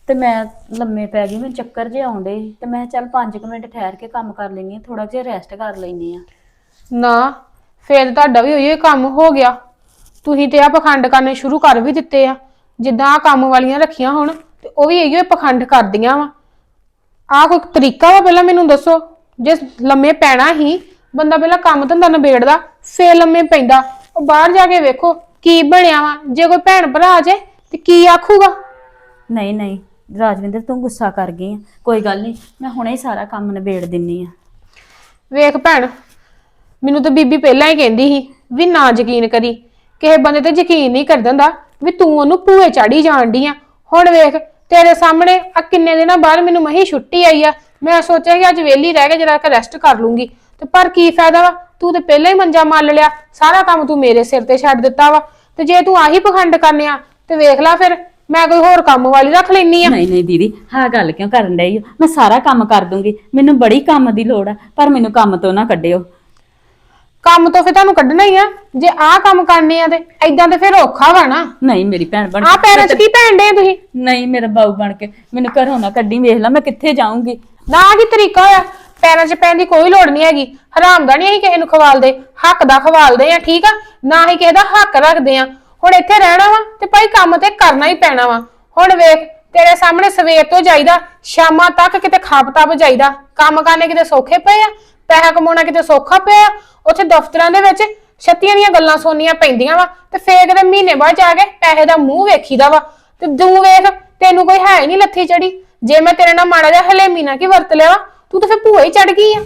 ਤੇ ਮੈਂ ਲੰਮੇ ਪੈ ਗਈ ਮੈਨੂੰ ਚੱਕਰ ਜੇ ਆਉਂਦੇ ਤੇ ਮੈਂ ਚੱਲ 5 ਮਿੰਟ ਠਹਿਰ ਕੇ ਕੰਮ ਕਰ ਲੈਣੀ ਆ ਥੋੜਾ ਜਿਹਾ ਰੈਸਟ ਕਰ ਲੈਣੀ ਆ ਨਾ ਫੇਰ ਤੁਹਾਡਾ ਵੀ ਉਹੀ ਕੰਮ ਹੋ ਗਿਆ। ਤੁਸੀਂ ਤੇ ਆ ਪਖੰਡ ਕਰਨੇ ਸ਼ੁਰੂ ਕਰ ਵੀ ਦਿੱਤੇ ਆ। ਜਿੱਦਾਂ ਆ ਕੰਮ ਵਾਲੀਆਂ ਰੱਖੀਆਂ ਹੁਣ ਤੇ ਉਹ ਵੀ ਇਹੋ ਪਖੰਡ ਕਰਦੀਆਂ ਵਾ। ਆ ਕੋਈ ਤਰੀਕਾ ਵਾ ਪਹਿਲਾਂ ਮੈਨੂੰ ਦੱਸੋ। ਜੇ ਲੰਮੇ ਪੈਣਾ ਹੀ ਬੰਦਾ ਪਹਿਲਾਂ ਕੰਮ ਧੰਦਾ ਨਿਬੇੜਦਾ ਫੇਰ ਲੰਮੇ ਪੈਂਦਾ। ਉਹ ਬਾਹਰ ਜਾ ਕੇ ਵੇਖੋ ਕੀ ਬਣਿਆ ਵਾ। ਜੇ ਕੋਈ ਭੈਣ ਭਰਾ ਆ ਜੇ ਤੇ ਕੀ ਆਖੂਗਾ? ਨਹੀਂ ਨਹੀਂ। ਰਾਜਵਿੰਦਰ, ਤੂੰ ਗੁੱਸਾ ਕਰ ਗਈ ਆ। ਕੋਈ ਗੱਲ ਨਹੀਂ ਮੈਂ ਹੁਣੇ ਹੀ ਸਾਰਾ ਕੰਮ ਨਿਬੇੜ ਦਿੰਨੀ ਆ। ਵੇਖ ਭੈਣ, ਮੈਨੂੰ ਤਾਂ ਬੀਬੀ ਪਹਿਲਾਂ ਹੀ ਕਹਿੰਦੀ ਸੀ ਵੀ ਨਾ ਯਕੀਨ ਕਰੀ। ਕਿਸੇ ਬੰਦੇ ਤੇ ਯਕੀਨ ਨਹੀਂ ਕਰਦਾ ਹੁੰਦਾ ਵੀ ਤੂੰ ਉਹਨੂੰ ਭੂਏ ਚਾੜੀ ਜਾਣ ਆ। ਹੁਣ ਵੇਖ, ਤੇਰੇ ਸਾਹਮਣੇ ਆ ਕਿੰਨੇ ਦਿਨਾਂ ਬਾਅਦ ਮੈਨੂੰ ਮਹੀ ਛੁੱਟੀ ਆਈ ਆ। ਮੈਂ ਸੋਚਿਆ ਕਿ ਅੱਜ ਵਿਹਲੀ ਰਹਿ ਕੇ ਜਰਾ ਰੈਸਟ ਕਰ ਲੂੰਗੀ। ਤੇ ਪਰ ਕੀ ਫਾਇਦਾ ਵਾ? ਤੂੰ ਤੇ ਪਹਿਲਾਂ ਹੀ ਮੰਜਾ ਮੱਲ ਲਿਆ। ਸਾਰਾ ਕੰਮ ਤੂੰ ਮੇਰੇ ਸਿਰ ਤੇ ਛੱਡ ਦਿੱਤਾ ਵਾ। ਤੇ ਜੇ ਤੂੰ ਆਹੀ ਪਖੰਡ ਕਰਨੇ ਆ ਤੇ ਵੇਖ ਲੈ ਫਿਰ। ਮੈਂ ਕੋਈ ਹੋਰ ਕੰਮ ਵਾਲੀ ਰੱਖ ਲੈਣੀ ਆ। ਨਹੀਂ ਨਹੀਂ ਦੀਦੀ ਹਾਂ ਗੱਲ ਕਿਉਂ ਕਰਨ ਡਈ ਓ? ਮੈਂ ਸਾਰਾ ਕੰਮ ਕਰ ਦੂੰਗੀ। ਮੈਨੂੰ ਬੜੀ ਕੰਮ ਦੀ ਲੋੜ ਆ ਪਰ ਮੈਨੂੰ ਕੰਮ ਤੋਂ ਨਾ ਕੱਢਿਓ। ਕੰਮ ਤੋਂ ਫਿਰ ਤੁਹਾਨੂੰ ਕੱਢਣਾ ਹੀ ਆ। ਜੇ ਆਹ ਕੰਮ ਕਰਨੇ ਆ ਤੇ ਐਦਾਂ ਤੇ ਫਿਰ ਔਖਾ ਵਾ ਨਾ। ਨਹੀਂ ਮੇਰੀ ਭੈਣ ਬਣ ਆਹ ਪੈਰਾਂ 'ਚ ਕੀ ਭੈਣ ਡੇ ਤੁਸੀਂ? ਨਹੀਂ ਮੇਰਾ ਬਾਊ ਬਣ ਕੇ। ਮੈਨੂੰ ਘਰੋਂ ਨਾ ਕੱਢੀ ਵੇਖ ਲੈ ਮੈਂ ਕਿੱਥੇ ਜਾਊਂਗੀ। ਨਾ ਕੀ ਤਰੀਕਾ ਹੋਇਆ? ਪੈਰਾਂ 'ਚ ਪੈਣ ਦੀ ਕੋਈ ਲੋੜ ਨਹੀਂ ਹੈਗੀ। ਹਰਾਮ ਦਾ ਨਹੀਂ ਅਸੀਂ ਕਿਸੇ ਨੂੰ ਖਵਾਲਦੇ। ਹੱਕ ਦਾ ਖਵਾਲਦੇ ਆ ਠੀਕ ਆ? ਨਾ ਹੀ ਕਿਸੇ ਦਾ ਹੱਕ ਰੱਖਦੇ ਆ। ਹੁਣ ਇੱਥੇ ਰਹਿਣਾ ਵਾ ਤੇ ਭਾਈ ਕੰਮ ਤੇ ਕਰਨਾ ਹੀ ਪੈਣਾ ਵਾ। ਹੁਣ ਵੇਖ, ਤੇਰੇ ਸਾਹਮਣੇ ਸਵੇਰ ਤੋਂ ਜਾਈਦਾ, ਸ਼ਾਮਾਂ ਤੱਕ ਕਿਤੇ ਖਾਪ ਤਪ ਕੰਮ ਕਰਨੇ ਕਿਤੇ ਸੌਖੇ ਪਏ ਆ, ਪੈਸਾ ਕਮਾਉਣਾ ਕਿਤੇ ਸੌਖਾ ਪਿਆ ਉੱਥੇ ਦਫ਼ਤਰਾਂ ਦੇ ਵਿੱਚ ਛੱਤੀਆਂ ਦੀਆਂ ਗੱਲਾਂ ਸੁਣਨੀਆਂ ਪੈਂਦੀਆਂ ਵਾ ਤੇ ਫੇਰ ਕਿਤੇ ਮਹੀਨੇ ਬਾਅਦ ਜਾ ਕੇ ਪੈਸੇ ਦਾ ਮੂੰਹ ਵੇਖੀਦਾ ਵਾ। ਤੇ ਤੂੰ ਵੇਖ, ਤੈਨੂੰ ਕੋਈ ਹੈ ਹੀ ਨਹੀਂ ਲੱਥੀ ਚੜੀ। ਜੇ ਮੈਂ ਤੇਰੇ ਨਾਲ ਮਾੜਾ ਜਿਹਾ ਹਲੇਮੀ ਨਾ ਕੀ ਵਰਤ ਲਿਆ ਵਾ, ਤੂੰ ਤਾਂ ਫੇਰ ਭੂਆ ਹੀ ਚੜ ਗਈ ਆ।